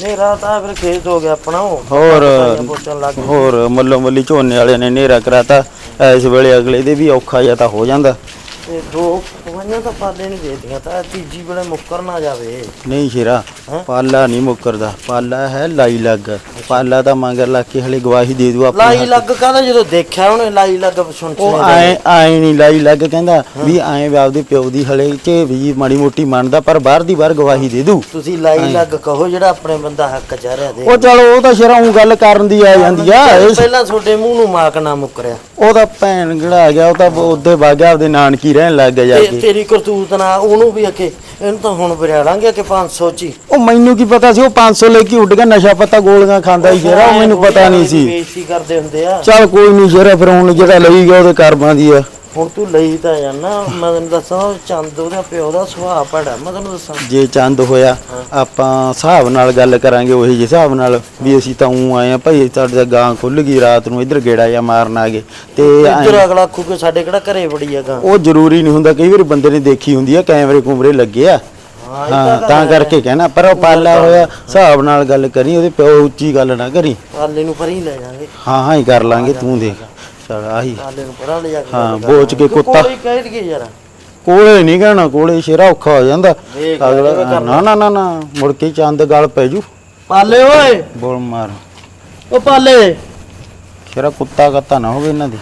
ਨੇਰਾ ਤਾਂ ਫਿਰ ਖੇਤ ਹੋ ਗਿਆ ਆਪਣਾ ਉਹ ਹੋਰ ਪੁੱਛਣ ਲੱਗ ਗਏ। ਹੋਰ ਮੱਲੋ ਮੱਲੀ ਝੋਨੇ ਵਾਲਿਆਂ ਨੇ ਨੇਰਾ ਕਰਾਤਾ ਇਸ ਵੇਲੇ ਅਗਲੇ ਦੇ ਵੀ ਔਖਾ ਜਿਹਾ ਤਾਂ ਹੋ ਜਾਂਦਾ ਤੇ ਦੋ ਪਵਾਈਆਂ ਤਾਂ ਪਾਲੇ ਨਹੀਂ ਦੇਦੀਆਂ ਤਾਂ ਤੀਜੀ ਵੇਲੇ ਮੁੱਕਰ ਨਾ ਜਾਵੇ। ਨਹੀਂ ਸ਼ੇਰਾ ਹੈਂ? ਪਾਲਾ ਨਹੀਂ ਮੁੱਕਰਦਾ। ਪਾਲਾ ਹੈ ਲਾਈ ਲੱਗ। ਪਾਲਾ ਤਾਂ ਮੰਗਰ ਲਾ ਕੇ ਹਲੇ ਗਵਾਹੀ ਦੇ ਦੂ ਆਪਣੇ ਲਾਈ ਹੱਥ। ਲੱਗ ਕਾਹਦਾ? ਜਦੋਂ ਦੇਖਿਆ ਉਹਨੇ ਲਾਈ ਲੱਗ ਸੁਣ ਉਹ ਆਏ ਆਏ ਨਹੀਂ ਲਾਈ ਲੱਗ ਕਹਿੰਦਾ ਵੀ ਆਏ ਵੀ ਆਪਦੇ ਪਿਓ ਦੀ ਹਲੇ ਚ ਵੀ ਮਾੜੀ ਮੋਟੀ ਮੰਨਦਾ ਪਰ ਬਾਹਰ ਦੀ ਬਾਹਰ ਗਵਾਹੀ ਦੇ ਦੂ ਤੁਸੀਂ ਲਾਈ ਲੱਗ ਕਹੋ ਜਿਹੜਾ ਆਪਣੇ ਬੰਦਾ ਹੱਕ ਚ ਰਿਹਾ ਦੇ ਉਹ ਚਲੋ ਉਹ ਤਾਂ ਸ਼ੇਰਾ ਉਹ ਗੱਲ ਕਰਨ ਦੀ ਆ ਜਾਂਦੀ ਆ। ਇਹ ਪਹਿਲਾਂ ਤੁਹਾਡੇ ਮੂੰਹ ਨੂੰ ਮਾਕ ਨਾ ਮੁੱਕਰਿਆ। ਉਹ ਤਾਂ ਭੈਣ ਜਿਹੜਾ ਆ ਗਿਆ ਉਹ ਤਾਂ ਉਹਦੇ ਵਾਗਿਆ ਆਪਦੇ ਨਾਨਕੀ ਰਹਿਣ ਲੱਗ ਗਿਆ ਜਾ ਤੇ ਕੇ। ਤੇਰੀ ਕਰਤੂਤ ਨਾਲ ਉਹਨੂੰ ਵੀ ਅਕੇ ਇਹਨੂੰ ਤਾਂ ਹੁਣ ਲਾਂਗੇ ਕਿ 500 ਚ ਹੀ। ਉਹ ਮੈਨੂੰ ਕੀ ਪਤਾ ਸੀ ਉਹ 500 ਲੈ ਕੇ ਉੱਡ ਗਿਆ ਨਸ਼ਾ ਪੱਤਾ ਗੋਲੀਆਂ ਖਾਂਦਾ ਹੀ ਜਿਹੜਾ ਉਹ ਮੈਨੂੰ ਪਤਾ ਨਹੀਂ ਸੀ। ਬੇਇੱਜ਼ਤੀ ਕਰਦੇ ਹੁੰਦੇ ਆ। ਚੱਲ ਕੋਈ ਨਹੀਂ ਸ਼ੇਰਾ ਫਿਰ ਹੁਣ ਜਿਹੜਾ ਲਈ ਗਿਆ ਉਹਦੇ ਕਰਮਾਂ ਦੀ ਆ। ਹੁਣ ਤੂੰ ਲਈ ਤਾਂ ਜਾਨਾ ਮੈਂ ਤੈਨੂੰ ਦੱਸਾਂ ਉਹ ਚੰਦ ਉਹਦਾ ਪਿਓ ਦਾ ਸੁਭਾਅ ਭੜਾ ਮੈਂ ਤੈਨੂੰ ਦੱਸਾਂ। ਜੇ ਚੰਦ ਹੋਇਆ ਆਪਾਂ ਹਿਸਾਬ ਨਾਲ ਗੱਲ ਕਰਾਂਗੇ ਉਹੀ ਜਿਹੇ ਹਿਸਾਬ ਨਾਲ ਵੀ ਅਸੀਂ ਤਾਂ ਉਂ ਆਏ ਆ ਭਾਈ ਸਾਡੇ ਦਾ ਗਾਂ ਖੁੱਲ ਗਈ ਰਾਤ ਨੂੰ ਇੱਧਰ ਗੇੜਾ ਜਾਂ ਮਾਰਨ ਆ ਗਏ। ਤੇ ਇੱਧਰ ਅਗਲਾ ਆਖੂ ਕਿ ਸਾਡੇ ਕਿਹੜਾ ਘਰੇ ਬੜੀ ਹੈਗਾ ਉਹ ਜ਼ਰੂਰੀ ਨਹੀਂ ਹੁੰਦਾ ਕਈ ਵਾਰੀ ਬੰਦੇ ਨੇ ਦੇਖੀ ਹੁੰਦੀ ਆ ਕੈਮਰੇ ਕੁਮਰੇ ਲੱਗੇ ਆ। ਹਾਂ ਤਾਂ। ਕਰਕੇ ਕਹਿਣਾ ਪਰ ਉਹ ਪਾਲਾ ਹੋਇਆ ਹਿਸਾਬ ਨਾਲ ਗੱਲ ਕਰੀ ਉਹਦੇ ਪਿਓ ਉੱਚੀ ਗੱਲ ਨਾ ਕਰੀ। ਆਲੇ ਨੂੰ ਪਰੀ ਲੈ ਜਾਾਂਗੇ। ਹਾਂ ਹਾਂ ਹੀ ਕਰ ਲਾਂਗੇ ਤੂੰ ਦੇਖ। ਚਲ ਆਹੀ। ਆਲੇ ਨੂੰ ਪਰਾਂ ਲੈ ਜਾ ਕੇ ਹਾਂ, ਗੱਲ ਬੋਚ ਕੇ ਕਰਾਂਗੇ। ਕੁੱਤਾ। ਕੋਈ ਕਹਿ ਦਈਏ ਯਾਰ। ਕੋਲੇ ਨਹੀਂ ਕਹਿਣਾ ਕੋਲੇ ਸ਼ੇਰਾ ਔਖਾ ਹੋ ਜਾਂਦਾ। ਲੈ ਅਗਲਾ। ਨਾ ਨਾ ਨਾ ਨਾ ਮੁੜ ਕੇ ਚੰਦ ਗਲ ਪੈ ਜੂ। ਪਾਲੇ ਓਏ। ਬੋਲ ਮਾਰ। ਓ ਪਾਲੇ। ਸ਼ੇਰਾ ਕੁੱਤਾ ਕੱਤਾ ਨਾ ਹੋਵੇ ਇਹਨਾਂ ਦੀ।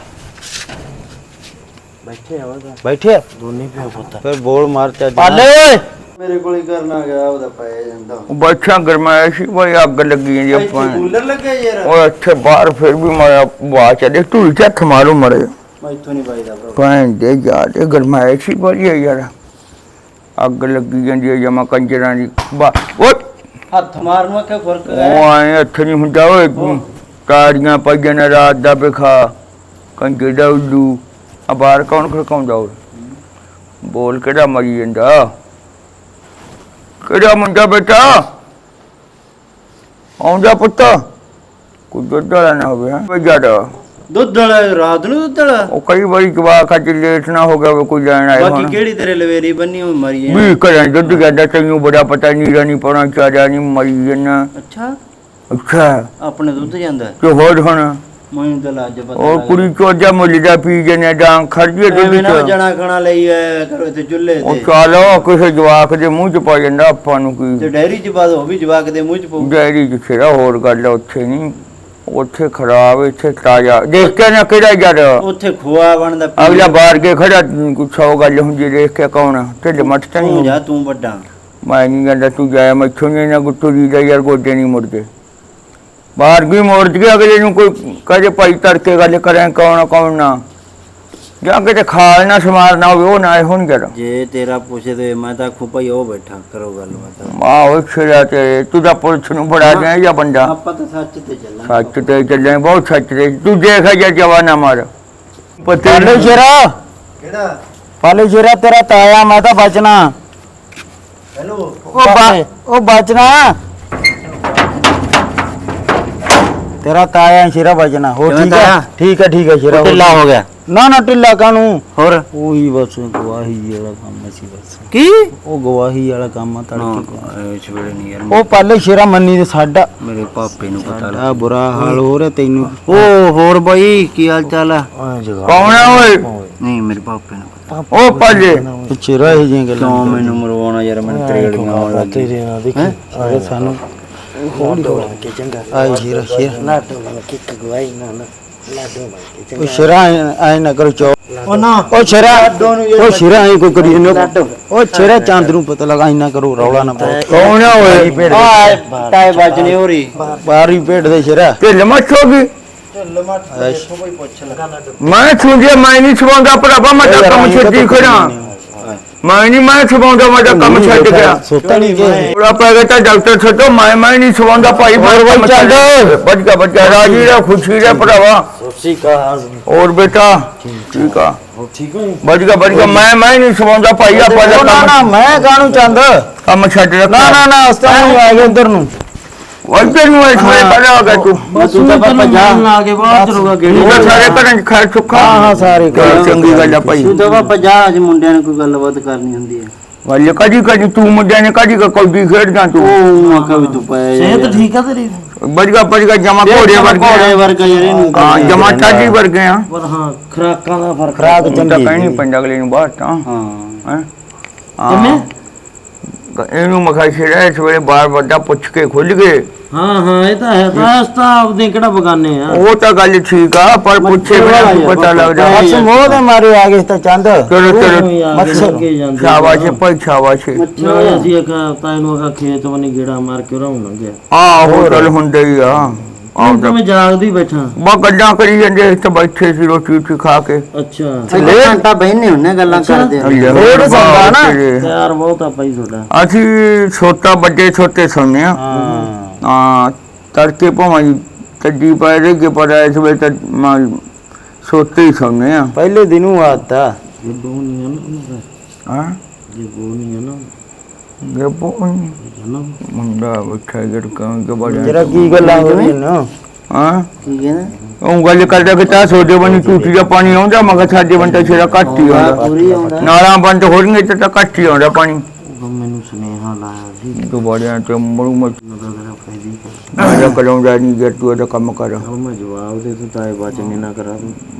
ਬੈਠੇ ਆ ਉਹਦਾ ਬੈਠੇ ਆ? ਦੋਨੇ ਪਿਓ ਪੁੱਤ। ਫਿਰ ਬੋਲ ਮਾਰ ਚੱਜ ਪਾਲੇ ਓਏ। ਮੇਰੇ ਕੋਲ ਹੀ ਕਰਨਾ ਗਿਆ ਉਹਦਾ ਪੈ ਜਾਂਦਾ। ਉਹ ਬੈਠਾ ਗਰਮਾਇਸ਼ ਸੀ ਬਈ ਅੱਗ ਲੱਗੀ ਜਾਂਦੀ ਆਪਾਂ ਕੂਲਰ ਲੱਗੇ ਯਾਰ ਉਹ ਇੱਥੇ ਬਾਹਰ ਫਿਰ ਵੀ ਮਾਰਿਆ ਬਾਹਰ ਚਲੇ ਢੂਈ ਚ ਹੱਥ ਮਾਰੂ ਮਰੇ ਮੈਥੋਂ ਨਹੀਂ ਵੱਜਦਾ ਭਰਾ ਦੇ ਯਾਰ ਇਹ ਗਰਮਾਇਸ਼ ਹੀ ਬੜੀ ਹੈ ਯਾਰ। ਅੱਗ ਲੱਗੀ ਜਾਂਦੀ ਹੈ ਜਮਾ ਕੰਜਰਾਂ ਦੀ। ਉਹ ਹੱਥ ਮਾਰਨ ਕਿ ਫ਼ਰਕ ਉਹ ਆਏ ਇੱਥੇ ਨਹੀਂ ਹੁੰਦਾ ਓਏ ਤਾੜੀਆਂ ਪਾਈਆਂ ਨੇ ਰਾਤ ਦਾ ਬਿਖਾ ਕੰਜੇ ਦਾ ਉੱਲੂ। ਆ ਬਾਹਰ ਕੌਣ ਖੜਕਾਉਂਦਾ ਓਏ? ਬੋਲ ਕਿਹੜਾ ਮਰੀ ਜਾਂਦਾ? ਕਿਹੜਾ ਮੁੰਡਾ ਬੇਟਾ? ਆਉਂਦਾ ਪੁੱਤ। ਕੋਈ ਦੁੱਧ ਵਾਲਾ ਨਾ ਹੋਵੇ ਹਾਂ? ਜ਼ਿਆਦਾ ਦੁੱਧ ਵਾਲਾ ਰਾਤ ਨੂੰ ਦੁੱਧ ਵਾਲਾ? ਉਹ ਕਈ ਵਾਰੀ ਜਵਾਕ ਅੱਜ ਲੇਟ ਨਾ ਹੋ ਗਿਆ ਕੋਈ ਲੈਣ ਆਇਆ ਬਾਕੀ ਕਿਹੜੀ ਤੇਰੇ ਲਵੇਰੀ ਬੰਨੀ ਹੋਈ ਮਰੀ ਹੈ ਵੀ ਕਰਾਂ ਦੁੱਧ ਕਹਿੰਦਾ ਤੈਨੂੰ ਬੜਾ ਪਤਾ ਨਹੀਂ ਰਾਣੀ ਪਣਾ ਚਾਰਿਆ ਨਹੀਂ ਮਰੀ ਜਨਾ ਅੱਛਾ। ਅੱਛਾ। ਆਪਣੇ ਦੁੱਧ ਜਾਂਦਾ। ਤੇ ਹੋਰ ਹੁਣ? ਮੈਨੂੰ ਤਾਂ ਲੱਜ ਪਤਾ ਉਹ ਕੁੜੀ ਚੋਜਾ ਮੁੱਲ ਦਾ ਪੀ ਜਨੇ ਡਾਂ ਖਰਜੇ ਦੁੱਧ ਐਵੇਂ ਨਾ ਜਣਾ ਖਣਾ ਲਈ ਆਇਆ ਕਰੋ ਇੱਥੇ ਚੁੱਲ੍ਹੇ ਉਹ ਤੇ ਚਾਲੋ ਕਿਸੇ ਜਵਾਕ ਦੇ ਮੂੰਹ ਚ ਪਾ ਜਾਂਦਾ ਆਪਾਂ ਨੂੰ ਤੇ ਕੀ ਡੈਰੀ ਚ ਬਾਦ ਹੋ ਵੀ ਜਵਾਕ ਦੇ ਮੂੰਹ ਚ ਪਊ। ਡੈਰੀ ਚ ਖੇੜਾ ਹੋਰ ਗੱਲ ਉੱਥੇ ਨਹੀਂ। ਉੱਥੇ ਖਰਾਬ ਇੱਥੇ ਤਾਜ਼ਾ। ਦੇਖ ਕੇ ਨਾ ਕਿਹੜਾ ਯਾਰ ਉੱਥੇ ਖੋਆ ਬਣਦਾ ਪੀ- ਅਗਲਾ ਬਾਹਰ ਕੇ ਖੜਾ ਕੁਛ ਹੋ ਗੱਲ ਹੁੰਦੀ ਦੇਖ ਕੇ ਕੌਣ ਢਿੱਡ ਮੱਠ ਤਾਂ ਤੂੰ ਨਹੀਂ ਜਾ ਤੂੰ ਵੱਡਾ। ਮੈਂ ਨਹੀਂ ਕਹਿੰਦਾ ਤੂੰ ਜਾਇਆ ਮੈਥੋਂ ਨਹੀਂ ਨਾ ਗੁੱਟੂ ਦੀ ਦਾ ਯਾਰ ਗੋਡੇ ਨਹੀਂ ਮੁੜਦੇ। ਬਾਹਰ ਵੀ ਮੋੜ ਕੇ ਅਗਲੇ ਨੂੰ ਕੋਈ ਕਹੇ ਭਾਈ ਤੜਕੇ ਗੱਲ ਕਰੇ ਕੌਣ ਆ, ਕੌਣ ਨਾ। ਜਾਂ ਕਿਤੇ ਖਾਲ ਨਾ ਸਮਾਰਨਾ ਹੋਵੇ ਉਹ ਨਾ ਇਹੋ ਨਹੀਂ ਜਰਾ ਜੇ ਤੇਰਾ ਪੁੱਛੇ ਤੇ ਮੈਂ ਤਾਂ ਆਖੂ ਭਾਈ ਉਹ ਬੈਠਾ ਕਰੋ ਗੱਲ ਬਾਤ ਮਾਂ ਉਹ ਛੜਿਆ ਤੇ ਤੂੰ ਤਾਂ ਪੁਲਿਸ ਨੂੰ ਬੜਾ ਗਿਆ ਜਾਂ ਬੰਦਾ? ਆਪਾਂ ਤਾਂ ਸੱਚ ਤੇ ਚੱਲਾਂਗੇ। ਸੱਚ ਤੇ ਚੱਲੇ ਬਹੁਤ ਸੱਚ ਤੇ। ਤੂੰ ਦੇਖ ਜਾ ਜਵਾਨਾ ਮਾਰ। ਪਤੇ ਪਾਲੇ ਸ਼ੇਰਾ। ਕਿਹੜਾ? ਪਾਲੇ ਸ਼ੇਰਾ ਤੇਰਾ ਤਾਇਆ ਮੈਂ ਤਾਂ ਬਚਣਾ। ਹੈਲੋ। ਉਹ ਬਾ- ਉਹ ਬਚਣਾ। ਤੇਰਾ ਤਾਇਆ ਸ਼ੇਰਾ ਬਚਣਾ ਹੋ ਕਿਵੇਂ ਠੀਕ ਹੈ? ਤਾਇਆ? ਠੀਕ ਹੈ ਠੀਕ ਹੈ ਸ਼ੇਰਾ ਢਿੱਲਾ ਹੋ ਗਿਆ। ਨਾ ਨਾ ਢਿੱਲਾ ਕਾਨੂੰ ਹੋਰ? ਉਹੀ ਬਸ ਗਵਾਹੀ ਵਾਲਾ ਕੰਮ ਸੀ ਬਸ ਕੀ? ਉਹ ਗਵਾਹੀ ਵਾਲਾ ਕੰਮ ਆ ਤੜਕੇ ਇਸ ਵੇਲੇ ਨਹੀਂ ਯਾਰ। ਉਹ ਪਾਲੇ ਸ਼ੇਰਾ ਮੰਨੀ ਤੇ ਸਾਡਾ। ਮੇਰੇ ਪਾਪੇ ਨੂੰ ਸਾਡਾ ਬੁਰਾ ਹਾਲ ਹੋ ਰਿਹਾ ਤੈਨੂੰ। ਓ ਹੋਰ ਬਾਈ ਕੀ ਹਾਲ ਚਾਲ ਆ? ਕੌਣ ਆ ਓਏ? ਨਹੀਂ ਮੇਰੇ ਪਾਪੇ ਨੂੰ ਪਤਾ। ਉਹ ਪਾਲੇ ਪਿੱਛੇ ਰਹਿ ਜੀਆਂ ਗੱਲਾਂ ਕਿਉਂ ਮੈਨੂੰ ਮਰਵਾਉਣਾ ਯਾਰ? ਮੈਨੂੰ ਤਰੇੜੀਆਂ ਆਉਣ ਲੱਗ ਤੇਰੇ ਨਾਲ ਦੇਖੀ? ਸਾਰੇ ਸਾਨੂੰ। ਲਾਡੋ ਬਣ ਕੇ ਚੰਗਾ ਆਈ ਸ਼ੇਰਾ ਸ਼ੇਰਾ ਲਾਡੋ ਬਣ ਕੇ ਇੱਕ ਗਵਾਈ ਨਾ ਨਾ ਲਾਡੋ ਬਣ ਕੇ ਉਹ ਸ਼ੇਰਾ ਕਰੋ ਚੋ ਉਹ ਨਾ ਉਹ ਸ਼ੇਰਾ ਉਹ ਸ਼ੇਰਾ ਐ ਕੋਈ ਕਰੀ ਇਹਨੂੰ ਉਹ ਸ਼ੇਰਾ ਚੰਦ ਨੂੰ ਪਤਾ ਲਗਾ ਇੰਨਾ ਕਰੋ ਰੌਲਾ ਨਾ ਪਾਓ ਕੌਣ ਆ ਓਏ ਆ ਟਾਈ ਵੱਜਣੀ ਹੋ ਰਹੀ ਬਾਹਰ ਹੀ ਦੇ ਸ਼ੇਰਾ ਤੇ ਲਮਚ ਹੋ ਮੈਂ ਸੁਣਿਆ ਮੈਂ ਨਹੀਂ ਸੁਣਾਉਂਦਾ ਭਰਾਵਾ, ਮੈਂ ਤਾਂ ਕੰਮ ਛੱਡੀ ਖੜਾ। ਮੈਂ ਨਹੀਂ ਮੈਂ ਸੁਣਾਉਂਦਾ ਮੈਂ ਤਾਂ ਕੰਮ ਛੱਡ ਗਿਆ। ਸੁੱਤਾ ਨਹੀਂ ਕਿ ਪੂਰਾ ਪੈ ਗਿਆ ਤਾਂ ਡਾਕਟਰ ਛੱਡੋ ਮੈਂ ਮੈਂ ਨਹੀਂ ਸੁਣਾਉਂਦਾ ਭਾਈ ਮੈਂ ਕੰਮ ਚੱਲ। ਛੱਡ ਬੱਜ ਗਿਆ। ਬੱਜਾ ਰਾਜੀ ਦਾ ਖੁਸ਼ੀ ਦਾ ਭਰਾਵਾ। ਸੱਸੀ ਕਾ ਹੋਰ ਬੇਟਾ ਠੀਕ ਆ? ਹੋ ਠੀਕ ਹੋ ਵਧੀਆ ਵਧੀਆ ਮੈਂ ਮੈਂ ਨਹੀਂ ਸਵਾਉਂਦਾ ਭਾਈ ਆਪਾਂ ਨਾ ਮੈਂ ਕਾਹਨੂੰ ਚੰਦ? ਕੰਮ ਛੱਡ ਰੱਖਾ ਨਾ ਨਾ ਨਾ ਉਸਤਾਦ ਨੂੰ ਆ ਗਏ ਉਧਰ ਨੂੰ। ਵਰਤੇ ਨੂੰ ਇਸ ਵੇਲੇ ਪੜਾ ਹੋ ਗਿਆ ਤੂੰ ਬਸ ਤੂੰ ਤਾਂ ਭੱਜਾ ਆ ਕੇ ਬਾਹਰ ਚਲੂਗਾ ਤੂੰ ਗੇੜੀ ਤਾਂ ਸਾਰੇ ਘਰਾਂ ਚ ਖੈਰ ਸੁੱਖਾ ਹਾਂ ਹਾਂ ਸਾਰੇ ਚੱਲ ਚੰਗੀ ਗੱਲ ਆ ਭਾਈ ਤੂੰ ਤਾਂ ਬਾਬਾ ਜਾ ਅੱਜ ਮੁੰਡਿਆਂ ਨੇ ਕੋਈ ਗੱਲਬਾਤ ਕਰਨੀ ਹੁੰਦੀ ਹੈ ਵਾਲੇ ਕਦੀ ਕਦੀ ਤੂੰ ਮੁੰਡਿਆਂ ਨੇ ਕਦੀ ਕੌਡੀ ਖੇਡਦਾ ਤੂੰ ਉਹ ਆਖਾ ਵੀ ਤੂੰ ਪਾਇਆ ਸਿਹਤ ਠੀਕ ਆ ਤੇਰੀ ਵਧੀਆ ਵਧੀਆ ਜਮਾ ਘੋੜੇ ਘੋੜੇ ਵਰਗੇ ਵਰਗਾ ਯਾਰ ਇਹਨੂੰ ਹਾਂ ਜਮਾ ਟਾਜੀ ਵਰਗੇ ਆ ਪਰ ਹਾਂ ਖਰਾਕਾਂ ਦਾ ਫ਼ਰਕ ਖਰਾਕ ਤਾਂ ਚੰਗੀ ਕਹਿਣੀ ਪੈਂਦਾ ਅਗਲੇ ਨੂੰ ਬਾਹਰ ਤਾਂ ਹਾਂ ਹੈਂ? ਇਹਨੂੰ ਮਖਾ ਛੇੜਾ ਇਸ ਵੇਲੇ ਬਾਰ ਵੱਡਾ ਪੁੱਛ ਕੇ ਖੁੱਲ ਗਏ। ਹਾਂ ਹਾਂ ਇਹ ਤਾਂ ਹੈ ਤਾਂ ਤਾਂ ਆਪਦੇ ਕਿਹੜਾ ਬਗਾਨੇ ਆ? ਉਹ ਤਾਂ ਗੱਲ ਠੀਕ ਆ ਪਰ ਪੁੱਛੇ ਕੀ ਪਤਾ ਲੱਗਦਾ ਬਸ ਮੋਹ ਦੇ ਮਾਰੇ ਆ ਗਏ ਤਾਂ ਚੰਦ। ਚਲੋ ਚਲੋ ਮੱਛਰ ਕੇ ਜਾਂਦੇ ਸ਼ਾਬਾਸ਼ ਭਾਈ ਸ਼ਾਬਾਸ਼। ਨਾ ਅਸੀਂ ਇੱਕ ਤਾਂ ਇਹਨੂੰ ਆਖਾ ਖੇਤ ਵਨੀ ਗੇੜਾ ਮਾਰ ਕੇ ਰਾਉਣ ਲੰਘਿਆ ਹਾਂ ਉਹ ਗੱਲ ਹੁੰਦੇ ਹੀ ਆ। ਤਾਂ ਮੈਂ ਜਾਗਦੀ ਬੈਠਾ? ਬਾ ਗੱਲਾਂ ਕਰੀ ਜਾਂਦੇ ਇੱਥੇ ਬੈਠੇ ਸੀ ਰੋਟੀ ਰੋਟੀ ਖਾ ਕੇ। ਅੱਛਾ। ਘੰਟਾ ਬਹਿਨੇ ਹੁੰਨੇ ਗੱਲਾਂ ਕਰਦੇ ਹੋਰ ਸੌਂਦਾ ਨਾ। ਯਾਰ ਬਹੁਤ ਆ ਭਾਈ ਤੁਹਾਡਾ। ਅਸੀਂ ਛੋਟਾ ਵੱਡੇ ਛੋਟੇ ਸੌਂਦੇ ਆ। ਹਾਂ। ਹਾਂ ਤੜਕੇ ਭਾਵੇਂ ਕੱਡੀ ਪੈ ਰਹੇ ਕਿ ਪਰ ਇਸ ਵੇਲੇ ਤਾਂ ਮੈਂ ਸੋਤੇ ਹੀ ਸੌਂਦੇ ਆ। ਪਹਿਲੇ ਦਿਨੂ ਆਤਾ ਇਹ ਬੋ ਨਹੀਂ ਆ ਨਾ। ਹਾਂ? ਇਹ ਬੋ ਨਹੀਂ ਆ ਨਾ। ਜਨਾ ਮੁੰਡਾ ਬੈਠਾ ਜੜ ਕਾਂ ਕੇ ਬੜਾ ਜਰਾ ਕੀ ਗੱਲਾਂ ਹੋ ਰਹੀਆਂ ਨਾ? ਹਾਂ? ਕੀ ਕਹਿੰਦਾ ਉਹ ਗੱਲ ਕਰਦਾ ਕਿ ਤਾਂ ਸੋਡੇ ਬਣੀ ਟੂਟੀ ਦਾ ਪਾਣੀ ਆਉਂਦਾ ਮਗਰ ਸਾਡੇ ਬੰਦਾ ਛੇੜਾ ਘੱਟ ਹੀ ਆਉਂਦਾ। ਪੂਰੀ ਆਉਂਦਾ। ਨਾਲਾਂ ਬੰਦ ਹੋ ਰਹੀਆਂ ਤੇ ਤਾਂ ਘੱਟ ਹੀ ਆਉਂਦਾ ਪਾਣੀ। ਉਹ ਮੈਨੂੰ ਸੁਨੇਹਾ ਲਾਇਆ ਸੀ। ਦੁਬਾਰਿਆਂ ਤੇ ਮਰੂ ਮਚ ਉਹਦਾ ਤੇਰਾ ਫਾਇਦੀ ਮੇਰਾ ਕਲਾਉਂਦਾ ਨਹੀਂ ਜੇ ਤੂੰ ਇਹਦਾ ਕੰਮ ਕਰ। ਉਹ ਮੈਂ ਜਵਾਬ ਦੇ ਤੂੰ ਤਾਂ ਇਹ ਬਾਚਨੇ ਕਰਾ ਸੂੜੀ ਨਾ ਮਰੀ ਕੋਲ ਕਰੋ ਕਰ ਤਾਂ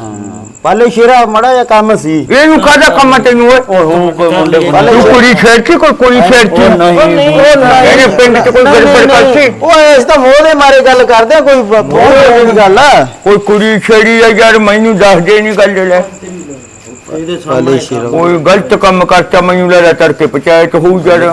ਪਾਲੇ ਸ਼ੇਰਾ ਮੜਾ ਜਿਹਾ ਕੰਮ ਸੀ। ਇਹਨੂੰ ਕਾਹਦਾ ਕੰਮ ਆ ਤੈਨੂੰ ਓਏ? ਕੋਈ ਮੁੰਡੇ ਪਾਲੇ ਤੂੰ ਕੁੜੀ ਛੇੜਤੀ ਕੋਈ ਕੁੜੀ ਛੇੜਤੀ ਉਹ ਨਹੀਂ, ਉਹ ਨਹੀਂ। ਇਹਨੇ ਪਿੰਡ ਚ ਕੋਈ ਗੜਬੜ ਕਰਤੀ? ਓਏ ਇਸ ਤਾਂ ਮੋਹ ਦੇ ਮਾਰੇ ਗੱਲ ਕਰਦੇ ਆ, ਕੋਈ ਦੀ ਗੱਲ ਆ। ਕੋਈ ਕੁੜੀ ਛੇੜੀ ਆ ਯਾਰ ਮੈਨੂੰ ਦੱਸ ਦੇ ਨਹੀਂ ਗੱਲ ਲੈ। ਕੋਈ ਗਲਤ ਕੰਮ ਕਰਤਾ ਮੈਨੂੰ ਲੱਗਦਾ ਤੜਕੇ ਪੰਚਾਇਤ ਹੋਊ ਜੜ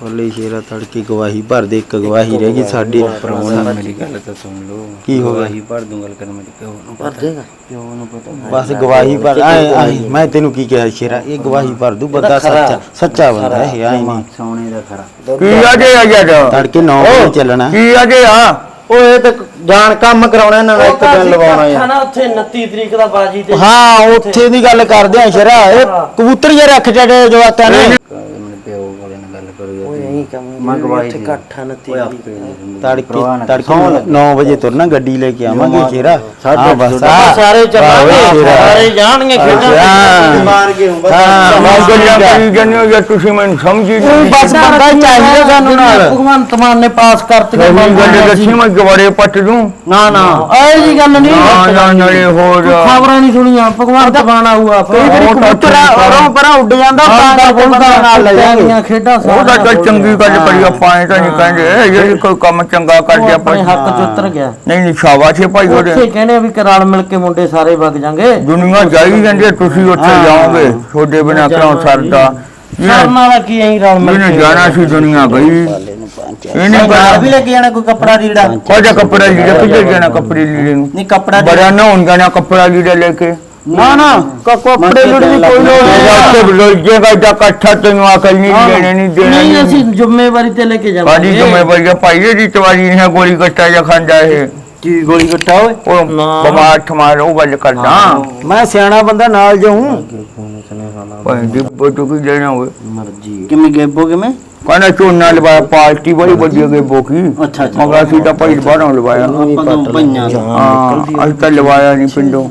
ਪਾਲੇ ਸ਼ੇਰਾ ਤੜਕੀ ਗਵਾਹੀ ਭਰ ਦੇ ਇੱਕ ਗਵਾਹੀ ਰਹਿ ਗਈ ਸਾਡੀ ਮੇਰੀ ਗੱਲ ਤਾਂ ਸੁਣ ਲਓ। ਕੀ ਹੋ ਗਿਆ? ਗਵਾਹੀ ਭਰ ਦੂੰ ਗੱਲ ਕਰ ਮੇਰੇ ਪਿਓ ਨੂੰ ਭਰ ਦੇਗਾ। ਪਿਓ ਨੂੰ ਪਤਾ। ਬਸ ਗਵਾਹੀ ਭਰ ਆਏ ਆਏ। ਮੈਂ ਤੈਨੂੰ ਕੀ ਕਿਹਾ ਸ਼ੇਰਾ? ਇਹ ਗਵਾਹੀ ਭਰ ਦੂ ਬੰਦਾ ਸੱਚਾ ਸੱਚਾ ਬੰਦਾ ਹੈ ਆਈ ਨਹੀਂ। ਸੋਨੇ ਦਾ ਖਰਾ। ਕੀ ਆਜੇ ਆ ਯਾਰ ਤੜਕੇ 9 ਵਜੇ ਚੱਲਣਾ। ਕੀ ਆਜੇ ਆ? ਓਏ ਤੇ ਜਾਣ ਕੰਮ ਕਰਾਉਣਾ ਇਹਨਾਂ ਨਾਲ ਇੱਕ ਦਿਨ ਲਵਾਉਣਾ ਯਾਰ ਨਾ ਉੱਥੇ 29 ਤਰੀਕ ਦਾ ਬਾਜੀ ਤੇ ਹਾਂ ਉੱਥੇ। ਦੀ ਗੱਲ ਕਰਦੇ ਆ ਸ਼ੇਰਾ। ਇਹ ਕਬੂਤਰ ਜੇ ਰੱਖ ਜਿਹੜੇ ਜਵਾਕਾਂ ਨੇ ਮੇਰੇ ਪਿਓ ਕੋਲੇ ਨਾਲ ਗੱਲ ਇਹੀ ਕੰਮ ਮੈਂ ਗਵਾਹੀ ਦੇ- ਇਕੱਠ ਆ 29 ਤਰੀਕ ਤੜਕੇ ਤੜਕੇ 9 ਵਜੇ ਤੁਰਨਾ ਗੱਡੀ ਲੈ ਕੇ ਆਵਾਂਗੇ ਸ਼ੇਰਾ ਹਾਂ ਬਸ ਸਾਰੇ ਚੱਲਾਂਗੇ ਸਾਰੇ ਜਾਣਗੇ ਖੇਡਾਂ। ਮਾਰ ਕੇ ਹਾਂ, ਮੈਂ ਬਸ ਹੋ ਜਾਂ ਤੁਸੀਂ ਮੈਨੂੰ ਸਮਝੀ ਨਹੀਂ ਬਸ ਬੰਦਾ ਚਾਹੀਦਾ ਸਾਨੂੰ ਨਾਲ। ਭਗਵੰਤ ਮਾਨ ਨੇ ਪਾਸ ਕਰਤੀਆਂ ਮੈਨੂੰ ਗੱਲ ਦੱਸੀ ਮੈਂ ਗਵਾਰੇ ਪੱਟ ਦੂੰ। ਨਾ ਨਾ। ਇਹ ਜੀ ਗੱਲ ਨਹੀਂ ਨਾ ਨਾ ਨਾਲੇ ਹੋਰ ਖਬਰਾਂ ਨਹੀਂ ਸੁਣੀਆਂ ਭਗਵੰਤ ਮਾਨ ਆਊਗਾ। ਕਈ ਵਾਰੀ ਕਬੂਤਰ ਉਰੋਂ ਪਰਾਂ ਉੱਡ ਜਾਂਦਾ ਤਾਂ ਨਾਲ ਲੈ ਜਾਵਾਂਗੇ ਖੇਡਾਂ ਉਹ ਤਾਂ ਚੱਲ ਚੰਗੀ ਗੱਲ ਕਰੀ ਆਪਾਂ ਐ ਤਾਂ ਨਹੀਂ ਕਹਿੰਦੇ ਜਿਹੜੀ ਕੋਈ ਕੰਮ ਚੰਗਾ ਕਰਦੇ ਆਪਾਂ ਆਪਣੇ ਹੱਕ ਚ ਉਤਰ ਗਿਆ। ਨਹੀਂ ਨਹੀਂ ਸ਼ਾਬਾਸ਼ ਹੈ ਭਾਈ ਉੱਥੇ ਉਹਦੇ ਕਹਿੰਦੇ ਵੀ ਕਰਾਲ ਮਿਲ ਕੇ ਮੁੰਡੇ ਸਾਰੇ ਵਗ ਜਾਣਗੇ ਦੁਨੀਆ ਜਾਈ ਜਾਂਦੀ ਹੈ, ਤੁਸੀਂ ਉੱਥੇ ਜਾਓਗੇ ਤੁਹਾਡੇ ਬਿਨਾ ਕਿਉਂ ਸਰਦਾ। ਵਾਲਾ ਕੀ ਐਂ ਰਲ ਮਿਲ ਇਹਨੇ ਕੇ ਜਾਣਾ ਸੀ ਦੁਨੀਆ ਗਈ ਇਹਨੇ ਨਾਲ ਵੀ ਲੈ ਕੇ ਜਾਣਾ ਕੋਈ ਕੱਪੜਾ ਰੀੜਾ ਕੋਜਾ ਕੱਪੜਾ ਲੀੜਾ ਕਿੱਥੇ ਜਾਣਾ ਕੱਪੜੇ ਲੀੜੇ ਨੂੰ? ਨਹੀਂ ਕੱਪੜਾ ਬੜਾ ਨਾ ਹੋਣ ਜਾਣਾ ਕੱਪੜਾ ਲੀੜਾ ਲੈ ਕੇ। ਨਾ ਨਾ ਕ- ਕੱਪੜੇ ਲੁੱਟ ਦੀ ਕੋਈ ਲੋੜ ਨਹੀਂ ਇਹਦਾ ਤੇ ਲੋਜੇਗਾ ਦਾ ਇਕੱਠਾ ਤੈਨੂੰ ਅਕਲ ਨਹੀਂ ਦੇਣੇ ਨਹੀਂ ਦੇਣਾ ਨਹੀਂ ਨਹੀਂ ਅਸੀਂ ਜ਼ਿੰਮੇਵਾਰੀ ਤੇ ਲੈ ਕੇ ਬਾਜੀ ਜਾਵਾਂਗੇ ਜ਼ਿੰਮੇਵਾਰੀ ਆ ਭਾਈ ਇਹਦੀ ਤਵਾਰੀ ਨਹੀਂ ਹੈ, ਗੋਲੀ ਕੱਟਾ ਜਾਂ ਖਾਂਦਾ ਇਹ। ਕੀ ਗੋਲੀ ਕੱਟਾ ਓਏ? ਉਹ ਨਾ। ਬਿਮਾਰ ਠਮਾਰ ਉਹ ਗੱਲ ਕਰਦਾ। ਮੈਂ ਸਿਆਣਾ ਬੰਦਾ ਨਾਲ ਜਾਉਂ ਭਾਈ ਦੀ ਬੋਟੂ ਕੀ ਲੈਣਾ ਹੋਵੇ। ਮਰਜ਼ੀ ਕਿਵੇਂ ਗੇਬੋ ਕਿਵੇਂ? ਕਹਿੰਦਾ ਝੋਨਾ ਲਵਾਇਆ ਪਾਰਟੀ ਬੜੀ ਵੱਡੀ ਗਈ ਬੋਕੀ ਅੱਛਾ ਅੱਛਾ। ਮਗਾ ਸੀ ਤਾਂ ਭਾਈ ਬਾਹਰੋਂ ਲਵਾਇਆ। ਆਪਾਂ ਤੋਂ ਪਈਆਂ ਹਾਂ ਅੱਜ ਤਾਂ ਲਵਾਇਆ ਨਹੀਂ ਪਿੰਡੋਂ।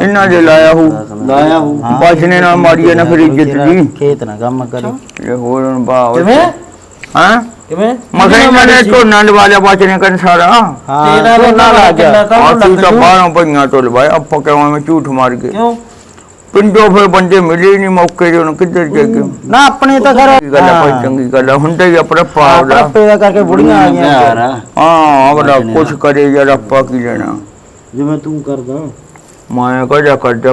ਇਹਨਾਂ ਦੇ ਲਾਇਆ ਹੂ ਲਾਇਆ ਹੂੰ। ਬਾਜਨੇ ਨਾਲ ਮਾਰੀ ਨਾ ਫਿਰ ਇੱਜ਼ਤ ਦੀ ਖੇਤ ਨਾ ਕੰਮ ਕਰੀ। ਇਹ ਹੋਰ ਹੁਣ ਬਾ ਕਿਵੇਂ? ਹਾਂ? ਕਿਵੇਂ? ਮਗਾ ਇਹਨਾਂ ਨੇ ਝੋਨਾ ਲਵਾ ਲਿਆ ਬਾਜਨੇ ਕਰਨ ਸਾਰਾ। ਹਾਂ। ਤੇਰਾ ਝੋਨਾ ਲੱਗ ਗਿਆ ਤਾਂ ਜੂ ਬਾਹਰੋਂ ਪਈਆਂ ਤੋਂ ਲਵਾਇਆ ਆਪਾਂ ਕਿਉਂ ਐਵੇਂ ਝੂਠ ਮਾਰ ਗਏ? ਕਿਉਂ? ਪਿੰਡੋਂ ਫਿਰ ਬੰਦੇ ਮਿਲੇ ਨਹੀਂ ਮੌਕੇ ਤੇ ਹੁਣ ਕਿੱਧਰ ਜਾ ਕੇ? ਨਾ ਆਪਣੇ ਤਾਂ ਖਰ ਗੱਲ ਆ ਭਾਈ ਚੰਗੀ ਗੱਲ ਆ। ਹੁੰਦਾ ਹੀ ਆਪਣਾ ਪਾਵ ਦਾ। ਪੈਦਾ ਕਰਕੇ ਬੁੜੀਆਂ ਆ ਗਈਆਂ। ਯਾਰ। ਹਾਂ ਅਗਲਾ ਕੁਛ ਕਰੇ ਯਾਰ ਆਪਾਂ ਕੀ ਲੈਣਾ? ਜਿਵੇਂ ਤੂੰ ਕਰਦਾ। ਮੈਂ ਕਹਦਾ ਕਰਦਾ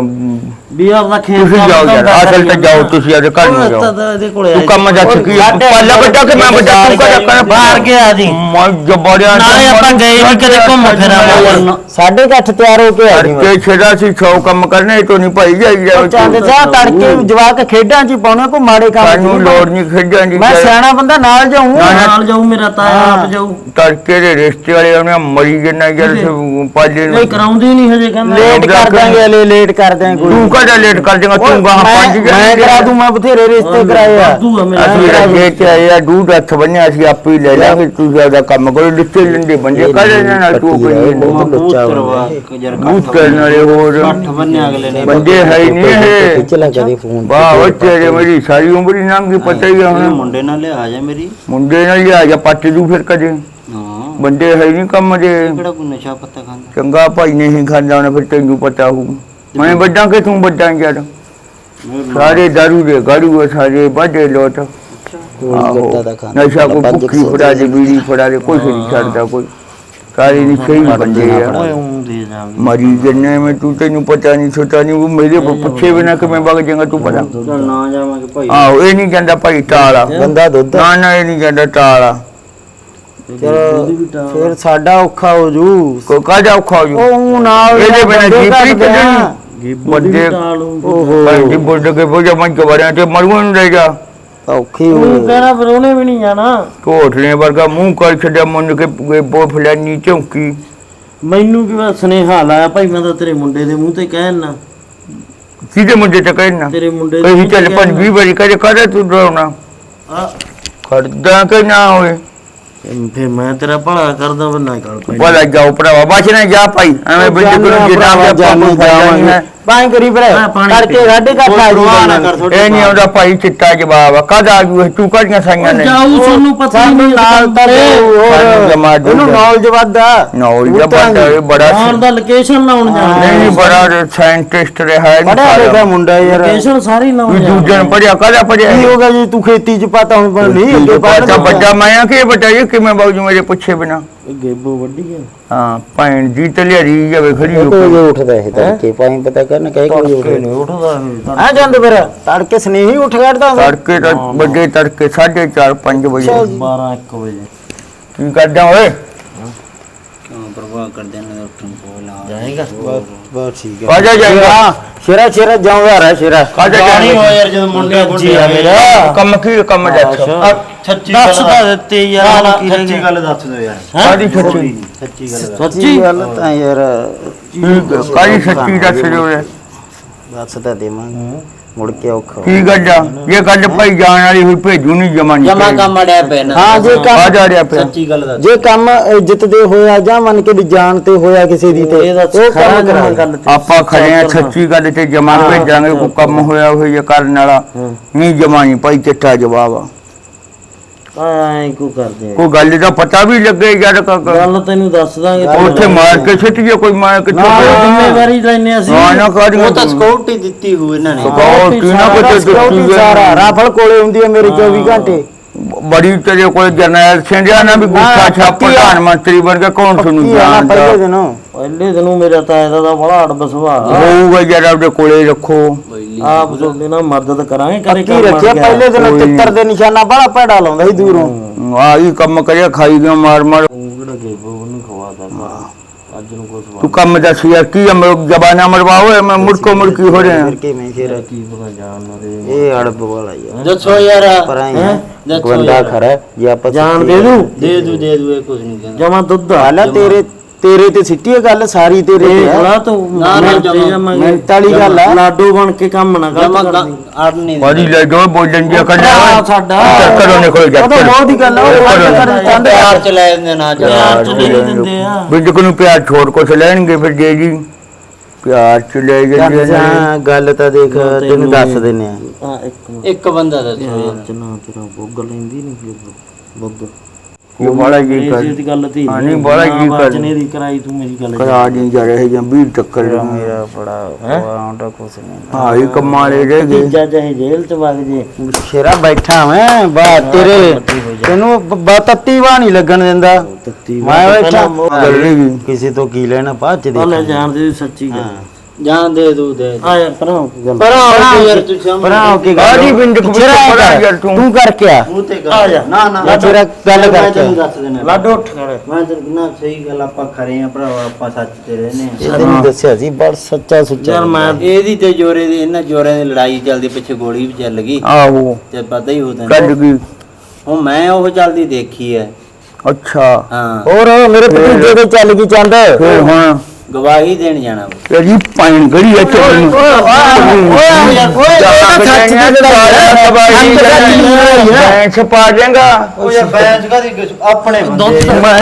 ਵੀ ਆਪਦਾ ਖੇਤ ਤੁਸੀਂ ਜਾਓ ਯਾਰ ਅਸਲ ਤੇ ਜਾਓ ਤੁਸੀਂ ਅੱਜ ਘਰ ਨੂੰ ਜਾਓ। ਇਹਦੇ ਕੋਲੇ ਤੂੰ ਕੰਮ ਜਾ। ਚੁੱਕੀ ਹੈ ਪੱਲਾ ਵੱਡਾ ਕਿ ਮੈਂ ਵੱਡਾ? ਤੂੰ ਕਹਦਾ ਕਰ ਬਾਹਰ ਗਿਆ ਜੀ। ਮੈਂ ਜਬੜਿਆ ਨਾਲੇ ਆਪਾਂ ਗਏ ਨਹੀਂ ਕਦੇ ਘੁੰਮ ਫਿਰ ਆਵਾਂਗੇ। ਸਾਢੇ ਕੁ ਅੱਠ ਤਿਆਰ ਹੋ ਕੇ ਆ ਜੀ ਕੇ ਛੇੜਾ ਸੀ 100 ਕੰਮ ਕਰਨੇ ਤੋਂ ਨਹੀਂ ਭਾਈ ਜਾਈ ਜਾਓ ਚੰਦ ਜਾ ਤੜਕੇ ਜਵਾਕ ਖੇਡਾਂ 'ਚ ਪਾਉਣਾ ਕੋਈ ਮਾੜੇ ਕੰਮ ਸਾਨੂੰ ਨਹੀਂ ਲੋੜ ਨਹੀਂ ਖੇਡਾਂ ਦੀ ਮੈਂ ਸਿਆਣਾ ਬੰਦਾ ਨਾਲ ਜਾਊਂ। ਨਾਲ ਜਾਊ ਮੇਰਾ ਤਾਇਆ ਆਪ ਜਾਊ। ਤੜਕੇ ਦੇ ਰਿਸ਼ਤੇ ਵਾਲੇ ਉਹਨੇ ਮਰੀ ਜਨਾ ਯਾਰ ਪਾਲੇ ਨਹੀਂ ਕਰਾਉਂਦੀ ਨਹੀਂ ਹਜੇ ਕਹਿੰਦਾ। ਲੇਟ ਕਰ ਦਾਂਗੇ ਹਲੇ ਲੇਟ ਕਰ ਦਾਂਗੇ ਕੋਈ। ਤੂੰ ਕਹਦਾ ਲੇਟ ਕਰ ਦੇਗਾ ਤੂੰ ਮੈਂ ਪੰਜ ਮੈਂ ਕਰਾ ਦੂੰ ਮੈਂ ਬਥੇਰੇ ਰਿਸ਼ਤੇ ਕਰਾਏ ਆ। ਵਾਧੂ ਆ ਮੇਰਾ ਅਸੀਂ ਰੱਜੇ ਚ ਆਏ ਆ। ਦੂਧ ਹੱਥ ਬੰਨਿਆ ਅਸੀਂ ਆਪੇ ਹੀ ਲੈ। ਲਾਂਗੇ ਤੂੰ ਜ਼ਿਆਦਾ ਕੰਮ ਕਰੋ ਲਿੱਤੇ ਲੰਦੇ ਬੰਦੇ ਕਾਹਦੇ ਨਾਲ ਤੂੰ ਕੋਈ ਲੁੱਚਾ ਕਰਵਾ ਇੱਕ ਜਰ ਬੂਤ ਕਰਨ ਵਾਲੇ ਹੋਰ। ਬੰਨੇ ਅਗਲੇ ਨੇ। ਬੰਦੇ ਹੈ ਹੀ ਨਹੀਂ ਇਹ। ਖਿੱਚ ਲੈ ਕਦੇ ਫੋਨ ਵਾਹ ਉਹ ਤੇਰੇ ਮੇਰੀ ਸਾਰੀ ਉਮਰ ਹੀ ਲੰਘ ਗਈ ਪਤਾ ਹੀ ਆ ਹੁਣ। ਮੁੰਡੇ ਨਾਲ ਲਿਆ ਜਾ ਮੇਰੀ। ਮੁੰਡੇ ਨਾਲ ਲਿਆ ਜਾ ਪੱਟ ਜੂ ਫਿਰ ਕਦੇ। ਹਾਂ ਬੰਦੇ ਹੈ ਨਹੀਂ ਕੰਮ ਦੇ ਕਿਹੜਾ ਕੋਈ ਨਸ਼ਾ ਪੱਤਾ ਖਾਂਦਾ? ਚੰਗਾ ਭਾਈ ਨਹੀਂ ਖਾਂਦਾ ਉਹਨੇ ਫਿਰ ਤੈਨੂੰ ਪਤਾ ਹੋਊ। ਮੈਂ ਵੱਡਾ ਕਿ ਤੂੰ ਵੱਡਾ ਯਾਰ? ਸਾਰੇ ਦਾਰੂ ਦੇ ਗਾੜੂ ਸਾਰੇ ਬਾਡੇ ਲੋਟ। ਕੋਈ ਗੱਦਾ ਦਾ ਖਾਣਾ ਨਸ਼ਾ ਕੋ ਭੁੱਖੀ ਫੜਾ ਦੇ ਬੀੜੀ ਫੜਾ ਦੇ ਕੁਛ ਨਹੀਂ ਛੱਡਦਾ ਕੋਈ। ਸਾਰੇ ਨਹੀਂ ਸਹੀ ਬੰਦੇ ਆ। ਮਰੀ ਜੰਨੇ ਮੈਂ ਤੂੰ ਤੈਨੂੰ ਪਤਾ ਨਹੀਂ ਛੋਟਾ ਨਹੀਂ ਉਹ ਮੇਰੇ ਕੋ ਪੁੱਛੇ ਬਿਨਾ ਕਿ ਮੈਂ ਵਗ ਜਾਵਾਂਗਾ ਤੂੰ ਪਤਾ। ਨਾ ਜਾਵਾਂਗੇ ਭਾਈ। ਆਹੋ ਇਹ ਨਹੀਂ ਕਹਿੰਦਾ ਭਾਈ ਟਾਲਾ ਬੰਦਾ ਦੁੱਧ ਨਾ ਨਾ ਇਹ ਨਹੀਂ ਕਹਿੰਦਾ ਟਾਲਾ ਫਿਰ ਸਾਡਾ ਔਖਾ ਹੋ ਜੂ। ਕੋ ਕਾਹਦਾ ਔਖਾ ਹੋ ਜੂ। ਉਹ ਨਾਲ ਇਹਦੇ ਬਿਨਾਂ ਬੰਦੇ ਜੀਪ ਨਹੀਂ। ਕੱਢਣੀ ਬੰਦੇ ਓਹੋ। ਭਾਈ ਦੀ ਬੁੱਢ ਕੇ ਬੋਝਾ ਮੰਨ ਕੇ ਵੜਿਆ ਤੇ ਮਰੂਣ ਨੂੰ ਲੈ ਜਾ। ਔਖੀ ਹੋ ਤੂੰ ਕਹਿਣਾ ਫਿਰ ਉਹਨੇ ਵੀ ਨਹੀਂ ਜਾਣਾ। ਕੋਠਲੇ ਵਰਗਾ ਮੂੰਹ ਕਰ ਛੱਡਿਆ ਮੁੰਨ ਕੇ ਪ- ਬੋ ਫਲਾਨੀ ਝੌਂਕੀ। ਮੈਨੂੰ ਕਿਵੇਂ ਸੁਨੇਹਾ ਲਾਇਆ ਭਾਈ ਮੈਂ ਤਾਂ ਤੇਰੇ ਮੁੰਡੇ ਦੇ ਮੂੰਹ ਤੇ ਕਹਿਣਾ ਕਿਹਦੇ ਮੁੰਡੇ ਤੇ ਕਹਿਣਾ ਤੇਰੇ ਮੁੰਡੇ ਦੇ ਕਹੀ ਮੂੰਹ ਤੇ ਚੱਲ ਪੰਜ ਕਹਿਣਾ। ਵੀਹ ਵਾਰੀ ਕਦੇ ਕਦੇ ਤੂੰ ਡਰਾਉਣਾ? ਆ, ਖੜਦਾ ਕਿ ਨਾ ਹੋਏ? ਫਿਰ ਮੈਂ ਤੇਰਾ ਭਲਾ ਕਰਦਾ ਬੰਨਾ ਗੱਲ ਭਾਈ ਬੋਲਾ ਜਾਓ ਭਰਾਵਾ ਬਚ ਨਾ ਜਾ ਭਾਈ ਐਵੇਂ ਜਿੰਨਾ ਭਰਾਵਾ, ਵੀ ਆਪਾਂ ਨੂੰ ਜਾਵਾਂਗੇ। ਪਾਣੀ ਕਰੀ ਫਿਰ ਹਾਂ, ਪਾਣੀ ਕਰਕੇ ਪੀ। ਸਾਡੇ ਘਰ ਕੋਈ ਆ ਪਰਵਾਹ ਨਾ ਕਰ ਜੀ ਤੁਹਾਡੀ ਇਹ ਨਹੀਂ ਆਉਂਦਾ ਭਾਈ ਚਿੱਟਾ ਜਵਾਬ ਆ ਕਦ ਆ ਜੂ ਇਹ ਤੂੰ ਕਾਹਦੀਆਂ ਸਾਈਆਂ ਨੇ? ਜਾਊ ਤੁਹਾਨੂੰ ਪਤਾ ਹੀ ਸਾਨੂੰ ਨਹੀਂ ਨਾਲ ਤਾਂ ਸਾਨੂੰ ਜਮਾ ਹੋਰ। ਇਹਨੂੰ ਨੌਲੇਜ ਵੱਧਾ ਨੌਲੇਜ ਦਾ ਬੰਦਾ ਇਹ ਬੜਾ ਆਉਣ ਦਾ ਲੋਕੇਸ਼ਨ ਲਾਉਣ ਜਾਣਾ। ਨਹੀਂ ਨਹੀਂ ਬੜਾ ਸਾਇੰਟਿਸਟ ਰਿਹਾ ਹੈ ਪੜਿਆ ਲਿਖਿਆ ਮੁੰਡਾ ਯਾਰ। ਲੋਕੇਸ਼ਨ ਸਾਰੀ ਲਾਉਣ ਜਾਣਾ। ਦੂਜੇ ਨੂੰ ਪੜਿਆ ਕਾਹਦਾ ਪੜਿਆ ਕੀ ਹੋ ਗਿਆ ਜੀ ਤੂੰ ਖੇਤੀ ਚ ਪਤਾ ਹੁਣ ਪਰ ਨਹੀਂ ਅੱਗੇ। ਬੱਚਾ ਮੈਂ ਆ ਕਿ ਇਹ ਕਿਵੇਂ ਬਾਬੂ ਮੇਰੇ ਪੁੱਛੇ ਬਿਨਾ? ਇਹ ਗੇਬੋ ਵੱਡੀ ਹੈ ਹਾਂ ਭੈਣ ਜੀ ਤੇ ਲਿਆਰੀ ਜਾਵੇ ਖੜੀ ਹੋ ਕੋਈ ਕੇ। ਉੱਠਦਾ ਇਹ ਤੜਕੇ ਪਾਣੀ ਪਤਾ ਕਰਨ ਕਹੇ ਕੋਈ ਉੱਠਦਾ ਨਹੀਂ ਉੱਠਦਾ ਇਹ ਆ ਜਾਂਦੇ ਫਿਰ? ਤੜਕੇ ਸਨੇਹੀ ਉੱਠ ਖੜਦਾ ਤੜਕੇ ਤੱਕ ਵੱਡੇ ਤੜਕੇ 4:30 5 ਵਜੇ। 12 1 ਵਜੇ। ਕੀ ਕਰਦਾ ਓਏ? ਕਿਉਂ ਪ੍ਰਵਾਹ ਕਰਦੇ ਨੇ ਉੱਠਣ ਕੋਲ ਆ ਜਾਏਗਾ? ਬਸ ਠੀਕ ਕਾਜਾ ਜਾਏਗਾ। ਸ਼ੇਰਾ ਸ਼ੇਰਾ ਜਾਉਂਦਾ ਰਹਿ ਸ਼ੇਰਾ। ਕਾਜਾ ਜਾਣੀ ਜਾਏਗਾ। ਹੋ ਯਾਰ ਜਦੋਂ ਮੁੰਡੇ ਜੀ ਆ ਮੇਰਾ। ਕੰਮ ਕੀ ਕੰਮ ਦੱਸ ਸੱਚੀ ਦੱਸ ਤਾਂ ਦਿੱਤੇ ਯਾਰ ਹੁਣ ਕੀ ਰਹਿ ਸੱਚੀ ਗਿਆ? ਗੱਲ ਦੱਸ ਦਿਓ ਯਾਰ। ਕਾਦੀ ਸੱਚੀ? ਸੱਚੀ ਗੱਲ ਦੱਸ ਸੱਚੀ ਗੱਲ ਤਾਂ ਯਾਰ ਕਾਦੀ ਸੱਚੀ ਦੱਸ ਦਿਓ ਓਏ। ਦੱਸ ਤਾਂ ਦੇਵਾਂਗੇ। ਮੁੜ ਕੇ ਔਖਾ ਕੀ ਗੱਲ ਆ? ਇਹ ਗੱਲ ਭਾਈ ਜਾਣ ਵਾਲੀ ਹੋਈ ਭੇਜੂ ਨਹੀਂ ਜਮਾ ਨਹੀਂ ਜਮਾ ਕੰਮ ਅੜਿਆ ਪੈ ਨਾ ਹਾਂ ਜੇ ਆ ਕੰਮ ਜਾ ਰਿਹਾ ਪਿਆ। ਸੱਚੀ ਗੱਲ ਦੱਸ। ਜੇ ਕੰਮ ਇੱਜ਼ਤ ਦੇ ਹੋਇਆ ਜਾਂ ਮੰਨ ਕੇ ਵੀ ਜਾਣ ਤੇ ਹੋਇਆ ਕਿਸੇ ਦੀ ਤੇ ਇਹਦਾ ਉਹ ਕੰਮ ਕਰਾ ਗੱਲ ਤੇ ਆਪਾਂ ਖੜੇ ਆ ਸੱਚੀ ਗੱਲ ਤੇ ਜਮਾ ਭੇਜਾਂਗੇ ਕੰਮ ਹੋਇਆ ਹੋਈ ਜਾਂ ਕਰਨ ਵਾਲਾ ਨਹੀਂ ਜਮਾ ਨਹੀਂ ਭਾਈ ਚਿੱਟਾ ਜਵਾਬ ਆ। ਐਂ ਕੋ ਕਰਦੇ ਆ। ਕੋਈ ਗੱਲ ਦਾ ਪਤਾ ਵੀ ਲੱਗੇ ਯਾਰ ਕ- ਕ- ਗੱਲ ਤੈਨੂੰ ਦੱਸ ਦਾਂਗੇ ਉੱਥੇ ਮਾਰ ਕੇ ਸਿੱਟੀਏ ਕੋਈ ਮਾਰ ਕੇ ਨਾ, ਜ਼ਿੰਮੇਵਾਰੀ ਲੈਨੇ ਅਸੀਂ। ਨਾ ਨਾ ਕਰ ਉਹ ਤਾਂ ਸਕਿਉਰਟੀ ਦਿੱਤੀ ਹੋਈ ਇਹਨਾਂ ਨੇ। ਸਕਿਉਰਟੀ ਨਾ ਕੋਈ ਸਿਕਿਉਰਿਟੀ ਸਾਰਾ ਰਾਫਲ ਕੋਲੇ ਹੁੰਦੀ ਹੈ ਮੇਰੇ 24 ਘੰਟੇ। ਬੜੀ ਤੇਰੇ ਕੋਲ ਜਰਨੈਲ ਸਿੰਘਿਆ ਨਾ ਵੀ ਗੁੱਸਾ ਛਾਪ ਪ੍ਰਧਾਨ ਮੰਤਰੀ ਬਣ ਕੇ ਕੌਣ ਤੁਹਾਨੂੰ ਆਣਾ ਪਹਿਲੇ ਜਾਣਦਾ ਦਿਨੋਂ। ਪਹਿਲੇ ਦਿਨੋਂ ਮੇਰਾ ਤਾਂ ਇਹਦਾ ਦਾ ਬੜਾ ਅੜਬ ਸੁਭਾਅ ਆ। ਹੋਊਗਾ ਯਾਰ ਆਪਦੇ ਕੋਲੇ ਰੱਖੋ। ਆਪ ਤੁਹਾਡੇ ਨਾਲ ਮਦਦ ਕਰਾਂਗੇ ਕਰੇ ਕੀ ਰੱਖਿਆ ਪਹਿਲੇ ਦਿਨੋਂ ਨੀ। ਤਿੱਤਰ ਦੇ ਨਿਸ਼ਾਨਾ ਬੜਾ ਭੈੜਾ ਲਾਉਂਦਾ ਸੀ ਦੂਰੋਂ। ਆ ਹੀ ਕੰਮ ਕਰਿਆ ਖਾਈ ਗਿਆ ਮਾਰ ਮਾਰ ਉਹਨੂੰ ਖਵਾਦਾ ਅੱਜ ਨੂੰ ਕੁਝ ਤੂੰ ਕੰਮ ਦੱਸ ਯਾਰ ਕੀ ਅਮਰ ਜਬਾਨਾ ਮਰਵਾਓ ਮੈਂ ਮੁੜਕੋ ਮੁੜਕੀ ਹੋ ਰਿਹਾ ਫਿਰ ਕਿਵੇਂ ਫਿਰ? ਕੀ ਪਤਾ ਜਾਣ ਨਾ ਦੇ ਇਹ ਅੜਬ ਵਾਲਾ ਯਾਰ ਦੱਸੋ ਯਾਰ। ਪਰ ਆਈ ਦੱਸੋ ਗਵੰਡਾ ਯਾਰ। ਖਰਾ ਜੇ ਆਪਾਂ ਜਾਣ ਦੇ ਦੂੰ ਦੇ ਦੂ ਦੇ ਦੂ ਇਹ ਕੁਝ ਨਹੀਂ ਕਹਿੰਦਾ। ਜਮਾ ਦੁੱਧ ਆ। ਹਾਲਾ ਤੇਰੇ ਤੇਰੇ ਤੇ ਸਿੱਟੀ ਇਹ ਗੱਲ ਸਾਰੀ ਤੇਰੇ ਤੇ ਇਹ ਆ। ਤੂੰ ਨਾ, ਨਾ, ਜਮਾਂ- ਵਾਲੀ ਗੱਲ ਆ। ਲਾਡੋ ਬਣ ਕੇ ਕੰਮ ਨਾ ਕਰ ਜਮਾ ਅੜ ਨਹੀਂ ਬੜੀ ਲੈ ਜੋ ਬੋਲਣ ਜਿਆ ਕਰ ਭਰਾ ਸਾਡਾ। ਕਰੋ ਨਿਕਲ ਜਾ ਉਹ ਤਾਂ ਬਹੁਤ ਹੀ ਗੱਲ ਆ ਉਹ ਗੱਲ ਕਰਨ ਚਾਹੁੰਦੇ ਆ ਪਿਆਰ ਚ ਲੈ ਜਾਂਦੇ ਨਾ ਜਾ ਯਾਰ ਚ ਨਹੀਂ ਦਿੰਦੇ ਆ। ਬਿੰਦ ਨੂੰ ਪਿਆਰ ਛੋੜ ਕੁਛ ਲੈਣਗੇ ਫਿਰ ਜੇ ਜੀ? ਪਿਆਰ ਚ ਲੈ ਜਾਂਦੇ ਨੇ ਗੱਲ ਤਾਂ ਦੇਖ ਤੈਨੂੰ ਦੱਸ ਦਿੰਨੇ ਆ। ਇੱਕ ਮਿੰਟ। ਇੱਕ ਬੰਦਾ ਦੱਸੋ ਯਾਰ ਯਾਰ ਚ ਨਾ ਤੇਰਾ ਬੁੱਗ ਲੈਂਦੀ ਨਹੀਂ ਬੁੱਗ। ਇਹ ਬੜਾ ਜੀ ਕਰ ਇਹ ਦੀ ਗੱਲ ਤੀ ਹਾਂ, ਨਹੀਂ, ਬੜਾ ਜੀ ਕਰ। ਬਚਨੇ ਦੀ ਕਰਾਈ ਤੂੰ ਮੇਰੀ ਗੱਲ ਕਰਾ ਨਹੀਂ ਜਾ ਰਹੇ ਜਾਂ 20 ਟੱਕਰ ਮੇਰਾ ਬੜਾ ਆਉਂਦਾ ਕੁਛ ਨਹੀਂ ਹਾਂ। ਇਹ ਕੰਮਾਂ ਲੈ ਗਏ। ਤੀਜਾ ਚਾਹੇ ਜੇਲ੍ਹ ਚ ਵਗ ਜੇ। ਸ਼ੇਰਾ ਬੈਠਾ ਮੈਂ ਬਾ ਤੇਰੇ ਤੈਨੂੰ ਬਤੱਤੀ ਵਾ ਨਹੀਂ ਲੱਗਣ ਦਿੰਦਾ। ਤੱਤੀ ਮੈਂ ਬੈਠਾ। ਗੱਲ ਨਹੀਂ ਕਿਸੇ ਤੋਂ ਕੀ ਲੈਣਾ ਬਾਅਦ ਚ ਲੈ ਦੇਖ ਜਾਣਦੇ ਸੱਚੀ ਗੱਲ। ਜਾਨ ਦੇ ਦੂ ਦੇ। ਆ ਯਾਰ ਪਰਾਂ ਹੋ ਕੇ ਗੱਲ? ਪਰਾਂ ਹੋ ਕੇ ਯਾਰ ਤੂੰ ਸ਼ਾਮ ਪਰਾਂ ਹੋ ਕੇ ਗੱਲ? ਆਜੀ ਬਿੰਦ ਪਿੱਛੇ ਰਹਿ ਪਰਾਂ ਕਰ, ਯਾਰ ਤੂੰ। ਤੂੰ ਕਰਕੇ ਆ। ਮੂੰਹ ਤੇ ਆ ਜਾ। ਨਾ ਨਾ ਲੈ ਤੇਰਾ ਗੱਲ ਮੈਂ ਕਰਕੇ ਤੈਨੂੰ ਦੱਸ ਦੇਣਾ ਲਾਡੋ ਉੱਠ ਖੜੇ ਮੈਂ ਤੈਨੂੰ ਨਾ ਸਹੀ ਗੱਲ ਆਪਾਂ ਖਰੇ ਆ ਭਰਾਵਾ ਆਪਾਂ ਸੱਚ ਤੇ ਰਹਿੰਦੇ ਆ। ਇਹ ਤੈਨੂੰ ਦੱਸਿਆ ਸੀ ਬੜ ਸੱਚਾ ਸੁੱਚਾ ਯਾਰ ਮੈਂ ਇਹਦੀ ਤੇ ਜੋਰੇ ਦੀ ਇਹਨਾਂ ਜੋਰੇ ਦੀ ਲੜਾਈ ਚੱਲਦੀ ਪਿੱਛੇ ਗੋਲੀ ਵੀ ਚੱਲ ਗਈ। ਆਹੋ। ਤੇ ਪਤਾ ਹੀ ਹੋ ਤੈਨੂੰ ਕੱਢ ਗਈ। ਹੁਣ ਮੈਂ ਉਹ ਚੱਲਦੀ ਦੇਖੀ ਐ ਅੱਛਾ। ਹਾਂ। ਹੋਰ ਮੇਰੇ ਭਤੀਜੇ ਦੇ ਚੱਲ ਗਈ ਚੰਦ। ਫਿਰ ਹੁਣ? ਗਵਾਹੀ ਦੇਣ ਜਾਣਾ ਵਾ। ਤੇਰੀ ਪਾਣੀ ਗੜੀ ਹੈ ਚੱਲ ਨੂੰ ਉਹ ਯਾਰ ਕਾਦੀ ਆਪਣੇ ਬੰਦੇ ਮੈਂ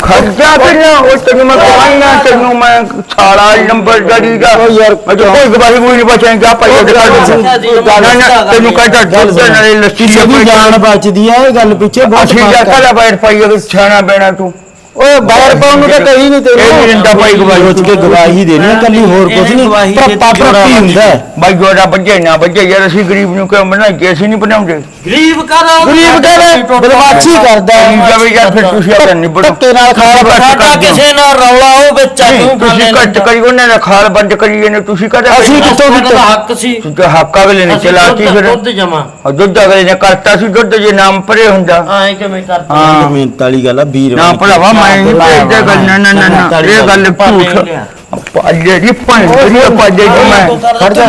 ਖਰਚਾ ਕਰਨਾ ਉਹ ਤੈਨੂੰ ਮੈਂ ਕਹਾਂਗਾ ਤੈਨੂੰ ਮੈਂ ਸਾਲਾ ਨੰਬਰ ਗੜੀ ਦਾ ਓ ਯਾਰ ਮੈਂ ਤਾਂ ਕੋਈ ਗਵਾਹੀ ਕੋਈ ਨਹੀਂ ਬਚਾਂਗਾ ਭਾਈ ਉਹ ਨਾ ਨਾ ਤੈਨੂੰ ਕਹਿੰਦਾ ਦੁੱਧ ਨਾਲੇ ਲੱਸੀ ਦੀ ਜਿਹਦੀ ਜਾਨ ਬਚਦੀ ਆ ਇਹ ਗੱਲ ਪਿੱਛੇ ਬਹੁਤ ਅਸੀਂ ਜਾ ਫ਼ਰਕ ਆ। ਕਲਾ ਬੈਠ ਪਾਈ ਉਹ ਛਾਣਾ ਬੈਣਾ ਤੂੰ ਓਏ ਬਾਹਰ ਪਾਉਣ ਨੂੰ ਤਾਂ ਕਹੀ ਨਹੀਂ ਤੈਨੂੰ। ਇਹ ਦਿੰਦਾ ਭਾਈ ਗਵਾਹੀ। ਸੋਚ ਕੇ ਗਵਾਹੀ ਦੇਣੀ ਆ, ਕੱਲੀ ਹੋਰ ਕੁਝ ਨਹੀਂ ਗਵਾਹੀ ਦੇ ਪਾਪਾ ਜੋੜਾ ਪ੍ਰਤੀ ਹੁੰਦਾ ਹੈ। ਬਾਈ ਜੋੜਾ ਬੱਜੇ ਨਾ ਬੱਜੇ ਯਾਰ ਅਸੀਂ ਗਰੀਬ ਨੂੰ ਕਿਉਂ ਬਣਾਈਏ? ਅਸੀਂ ਨਹੀਂ ਬਣਾਉਂਦੇ। ਗਰੀਬ ਕਰਾ ਗਰੀਬ ਕਹਿੰਦਾ? ਬਦਮਾਸ਼ੀ ਕਰਦਾ। ਹੈ। ਨਹੀਂ ਜਾਵੇ ਯਾਰ ਫਿਰ ਤੁਸੀਂ ਆਪਣਾ ਨਿਬੜੋ ਧੱਕੇ ਨਾਲ ਖਾਲ ਬਸ ਬੈਠਾ ਸਾਡਾ ਕਰ ਦਿਓ। ਕਿਸੇ ਨਾਲ ਰੌਲਾ ਉਹ ਵਿੱਚ ਆ ਨਹੀਂ, ਤੂੰ ਤੁਸੀਂ ਘੱਟ ਕਰੀ ਉਹਨਾਂ ਦਾ ਖਾਲ ਬੰਦ ਕਰੀ ਤੁਸੀਂ ਕਹਦੇ ਅਸੀਂ ਸਾਡਾ ਦਿੱਤਾ? ਹੱਕ ਸੀ। ਤੇ ਹੱਕ ਅਗਲੇ ਨੇ ਅਸੀਂ ਚਲਾਤੀ ਦੁੱਧ- ਫਿਰ। ਦੁੱਧ ਜਮਾ। ਉਹ ਦੁੱਧ ਅਗਲੇ ਨੇ ਕਰਤਾ ਸੀ ਦੁੱਧ ਜੇ ਨਾਮ ਪਰੇ ਹੁੰਦਾ। ਐ ਕਿਵੇਂ ਕਰਤਾ? ਹਾਂ। ਮਿਹਨਤ ਵਾਲੀ ਗੱਲ ਆ ਵੀਰ ਨਾ ਭਰਾਵਾ ਮੈਂ ਨਹੀਂ ਗੱਲ ਨਾ ਨਾ ਨਾ ਨਾ ਇਹ ਗੱਲ ਝੂਠ ਪਾਜੇ ਦੀ ਤੇਰੀ ਪਾਜੇ ਦੀ ਮੈਂ ਖੜ ਜਾ।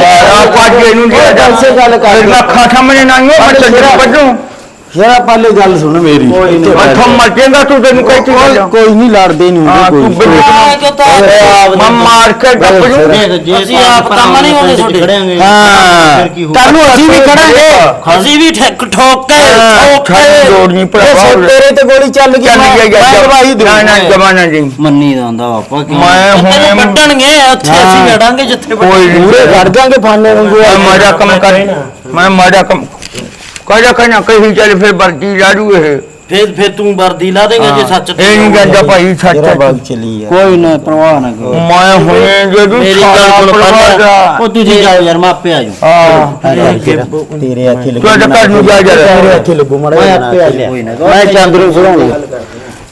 ਪਾਜੇ ਨੂੰ ਲਿਆ ਜਾ ਗੱਲ ਕਰ। ਫਿਰ ਮੈਂ ਖਾ ਸਾਹਮਣੇ ਨਾ ਮੈਂ ਤੈਨੂੰ ਕੱਢੂ ਯਾਰ ਪਾਲੇ ਗੱਲ ਸੁਣ ਮੇਰੀ। ਮੱਥੋਂ ਮਰ ਜਾਏਗਾ ਤੂੰ ਤੈਨੂੰ ਕੋਈ ਕੋਈ ਨਹੀਂ ਲੜਦੇ ਨਹੀਂ ਹਾਂ ਹੁੰਦੇ ਤੂੰ ਕੋਈ ਮੈਂ ਮਾਰ ਕੇ ਟੱਪ ਜੂ ਜੇ ਅਸੀਂ ਆਪ ਕੰਮ ਨਹੀਂ ਹੁੰਦੇ ਤੁਹਾਡੇ। ਖੜਿਆਂਗੇ ਹਾਂ। ਫਿਰ ਕੀ ਹੋਊ? ਕੱਲ ਨੂੰ ਅਸੀਂ ਵੀ ਖੜਾਂਗੇ ਅਸੀਂ ਵੀ ਠੱਕ ਠੋਕ ਕੇ ਠੋਕ। ਛੱਡ ਕੇ ਜੋੜ ਨਹੀਂ ਇਹ ਭਰਾਵਾ ਤੇਰੇ ਤੇ ਗੋਲੀ ਚੱਲ ਗਈ ਚੱਲ ਗਵਾਹੀ ਦੂੰ ਨਾ ਨਾ ਜਮਾਨਾ ਜੀ। ਮੰਨੀ ਦਾ ਹੁੰਦਾ ਪਾਪਾ ਕਿ ਮੈਂ ਹੁਣੇ ਕੱਢਣਗੇ ਉੱਥੇ ਅਸੀਂ ਲੜਾਂਗੇ ਜਿੱਥੇ ਕੋਈ। ਪੂਰੇ ਖੜ ਜਾਾਂਗੇ ਫਾਨੇ ਵਾਂਗੂ ਮੈਂ ਮਾੜਾ ਕੰਮ ਕਰ ਮੈਂ ਮਾੜਾ ਕੰਮ ਕਹਦਾ ਕਹਿਣਾ ਕਹੀ ਚੱਲ ਫਿਰ ਵਰਦੀ ਲਾੜੂ ਇਹ। ਫਿਰ ਫਿਰ ਤੂੰ ਵਰਦੀ ਲਾ ਦੇਗਾ ਜੇ ਸੱਚ ਇਹ ਨਹੀਂ ਕਹਿੰਦਾ ਭਾਈ ਸੱਚ ਤੇਰਾ। ਬਾਗ ਚਲੀ ਯਾਰ ਕੋਈ ਨਾ ਪਰਵਾਹ ਨਾ ਕਰੋ। ਮੈਂ ਹੁਣੇ ਜਦੋਂ ਮੇਰੀ ਗੱਲ ਪਰਿਵਾਰ ਦਾ ਉਹ ਤੁਸੀਂ ਜਾਓ ਯਾਰ ਮੈਂ ਆਪੇ ਆ ਜਾਊਂ। ਹਾਂ। ਤੇਰੇ ਹੱਥੇ ਲੱਗੂ ਤੂੰ ਤਾਂ ਘਰ ਨੂੰ ਜਾ ਜਾ ਤੇਰੇ ਹੱਥੇ ਲੱਗੂ ਮੜਾ ਮੈਂ ਆਪੇ ਆ ਨਾ। ਮੈਂ ਚੰਦ ਨੂੰ ਸੁਣਾਉਂਗਾ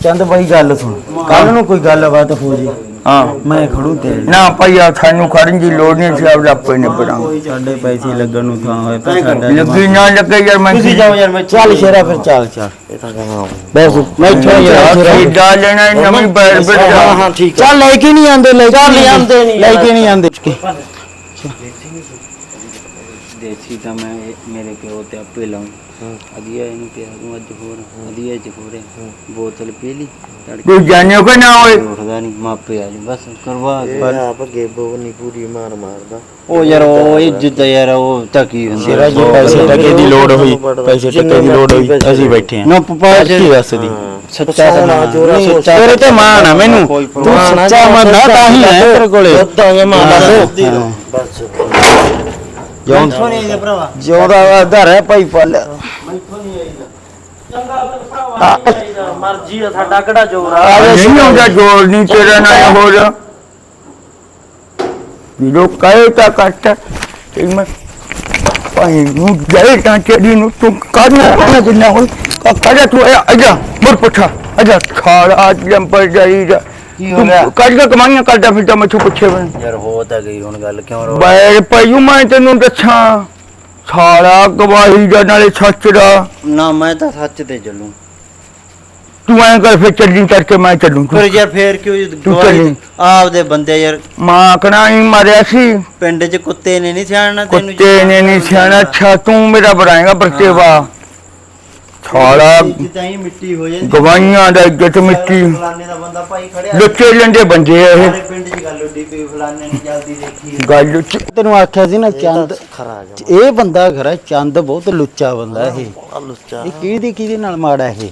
ਚੰਦ ਬਾਈ ਗੱਲ ਸੁਣ। ਕੱਲ ਨੂੰ ਕੋਈ ਗੱਲਬਾਤ ਹੋ ਜੀ। ਹਾਂ। ਮੈਂ ਖੜੂ ਨਾਲ। ਨਾ ਭਈਆ ਸਾਨੂੰ ਖੜਨ ਦੀ ਲੋੜ ਨਹੀਂ ਸੀ ਆਪਦਾ ਆਪੇ ਨੇ ਪੜਾਂ ਕੋਈ ਸਾਡੇ ਪੈਸੇ ਲੱਗਣ ਨੂੰ ਥਾਂ ਹੋਏ ਤਾਂ ਸਾਡਾ ਲੱਗੀ ਨਾ ਲੱਗੇ ਯਾਰ ਮੈਂ ਤੁਸੀਂ ਜਾਓ ਯਾਰ ਮੈਂ ਚੱਲ ਸ਼ੇਰਾ ਫਿਰ ਚੱਲ ਚੱਲ। ਇਹ ਤਾਂ ਕਹਾਂ ਬਸ ਮੈਂ ਇੱਥੋਂ ਹੀ ਯਾਰ ਸ਼ੇਰਾ। ਖਰੀਦਾ ਲੈਣਾ ਨਵੀਂ ਬੈਰ ਬੈਰ ਹਾਂ ਹਾਂ ਦੇਸੀ ਤਾਂ ਮੈਂ ਇਹ- ਮੇਰੇ ਪਿਓ ਤੇ ਆਪੇ ਲਾਉਂ ਅਧੀਆ ਇਹਨੂੰ ਪਿਆ ਦੂੰ ਅੱਜ ਹੋਰ ਅਧੀਆ ਚ ਹੋਰੇ ਬੋਤਲ ਪੀ ਲਈ ਤੜਕੇ ਤੂੰ ਜਾਣਿਓ ਕਿ ਨਾ ਹੋਏ। ਉੱਠਦਾ ਨਹੀਂ ਮਾਪੇ ਆ ਜਾਊਂ, ਬਸ ਕਰਵਾ ਇਹ ਆਪ ਗੇਬੋ ਨਹੀਂ ਪੂਰੀ ਮਾਰ ਮਾਰਦਾ। ਉਹ ਯਾਰ ਉਹ ਇੱਜ਼ਤ ਆ ਯਾਰ ਉਹ ਟਕੀ ਹੁੰਦਾ। ਸ਼ੇਰਾ ਜੇ ਪੈਸੇ ਟਕੇ ਦੀ ਲੋੜ ਹੋਈ ਪੈਸੇ ਟਕੇ ਦੀ ਲੋੜ ਹੋਈ ਅਸੀਂ ਬੈਠੇ ਆਂ ਨਾ ਪਪਾ ਕੀ ਦੱਸਦੀ ਸੱਚਾ ਸੋਨਾ ਜੋਰਾ ਨਹੀਂ, ਸੋਚਾ ਤੇਰੇ ਤੇ ਮਾਣ ਆ ਮੈਨੂੰ। ਤੂੰ ਸੱਚਾ ਜਿਹੜਾ ਮੰਨਦਾ ਤਾਂ ਹੀ ਹੈ। ਤੇਰੇ ਕੋਲੇ। ਹਾਂ। ਬਸ ਜਿਉਂ ਨਹੀਂ ਆਈਦਾ ਭਰਾਵਾ। ਜਿਉਂਦਾ ਆਧਾਰ ਹੈ ਭਾਈ ਪਲ ਮਰਜ਼ੀ ਆ ਸਾਡਾ ਕਿਹੜਾ ਜੋਰ ਆ? ਨਹੀਂ ਆਉਂਦਾ ਜੋੜ ਨਹੀਂ ਤੇਰਾ ਨਾ ਹੋਰ ਜਦੋਂ ਕਹੇ ਤਾਂ ਕੱਟ ਤੇ ਮੈਂ ਭਾਈ ਨੂੰ ਜਾਏ ਤਾਂ ਤੇਰੀ ਨੂੰ ਤੂੰ ਕਰਨਾ ਨਾ ਜਿੰਨਾ ਹੋਈ ਕਹਦਾ ਤੂੰ ਆ ਅਜਾ ਮਰ ਪੁੱਛਾ ਅਜਾ ਖਾਲਾ ਜੰਪਰ ਜਾਈ ਜਾ। ਕੀ ਹੋ ਗਿਆ ਕੱਢ ਕੇ ਕਮਾਈਆਂ ਕਰਦਾ ਫਿਰ ਤਾਂ ਮੈਥੋਂ ਪੁੱਛੇ ਬਣ ਯਾਰ ਹੋ ਤਾਂ ਗਈ ਹੁਣ ਗੱਲ ਕਿਉਂ ਰੋ ਬੈਰ ਪਈਉ ਮੈਂ ਤੈਨੂੰ ਦੱਸਾਂ ਸਾਲਾ ਗਵਾਹੀ ਦਾ ਨਾਲੇ ਸੱਚ ਦਾ। ਨਾ ਮੈਂ ਤਾਂ ਸੱਚ ਤੇ ਚੱਲੂ। ਤੂੰ ਐਂ ਕਰ ਫਿਰ ਚੱਲੀ ਕਰਕੇ ਮੈਂ ਚੱਲੂ ਫਿਰ ਯਾਰ ਫੇਰ ਕਿਉਂ ਤੂੰ ਚੱਲੀ। ਆਪਦੇ ਬੰਦੇ ਯਾਰ। ਮਾਂ ਕਣਾ ਹੀ ਮਾਰਿਆ ਸੀ। ਪਿੰਡ 'ਚ ਕੁੱਤੇ ਨੇ ਨਹੀਂ ਸਿਆਣਨਾ ਤੈਨੂੰ ਕੁੱਤੇ ਨੇ ਨਹੀਂ ਸਿਆਣਾ ਅੱਛਾ ਤੂੰ ਮੇਰਾ ਬਣਾਏਗਾ ਬਰਤੇਵਾ ਸਾਲਾ ਤਾਂ ਹੀ ਮਿੱਟੀ ਹੋ ਜਾਂਦੀ ਗਵਾਈਆਂ ਦਾ ਇੱਜ਼ਤ ਮਿੱਟੀ। ਫਲਾਣੇ ਦਾ ਬੰਦਾ ਭਾਈ ਖੜਿਆ। ਲੁੱਚੇ ਲੰਡੇ ਬੰਦੇ ਆ ਇਹ। ਸਾਰੇ ਪਿੰਡ 'ਚ ਗੱਲ ਉੱਡੀ ਪਈ ਫਲਾਣੇ ਨੇ ਜਲਦੀ ਦੇਖੀ ਹੈ। ਗੱਲ ਲੁੱਚ ਤੈਨੂੰ ਆਖਿਆ ਸੀ ਨਾ ਚੰਦ ਖਰਾ ਇਹ ਬੰਦਾ ਖਰਾ ਚੰਦ ਬਹੁਤ ਲੁੱਚਾ ਬੰਦਾ ਇਹ। ਲੁੱਚਾ। ਇਹ ਕਿਹਦੀ ਕਿਹਦੇ ਨਾਲ ਮਾੜਾ ਇਹ?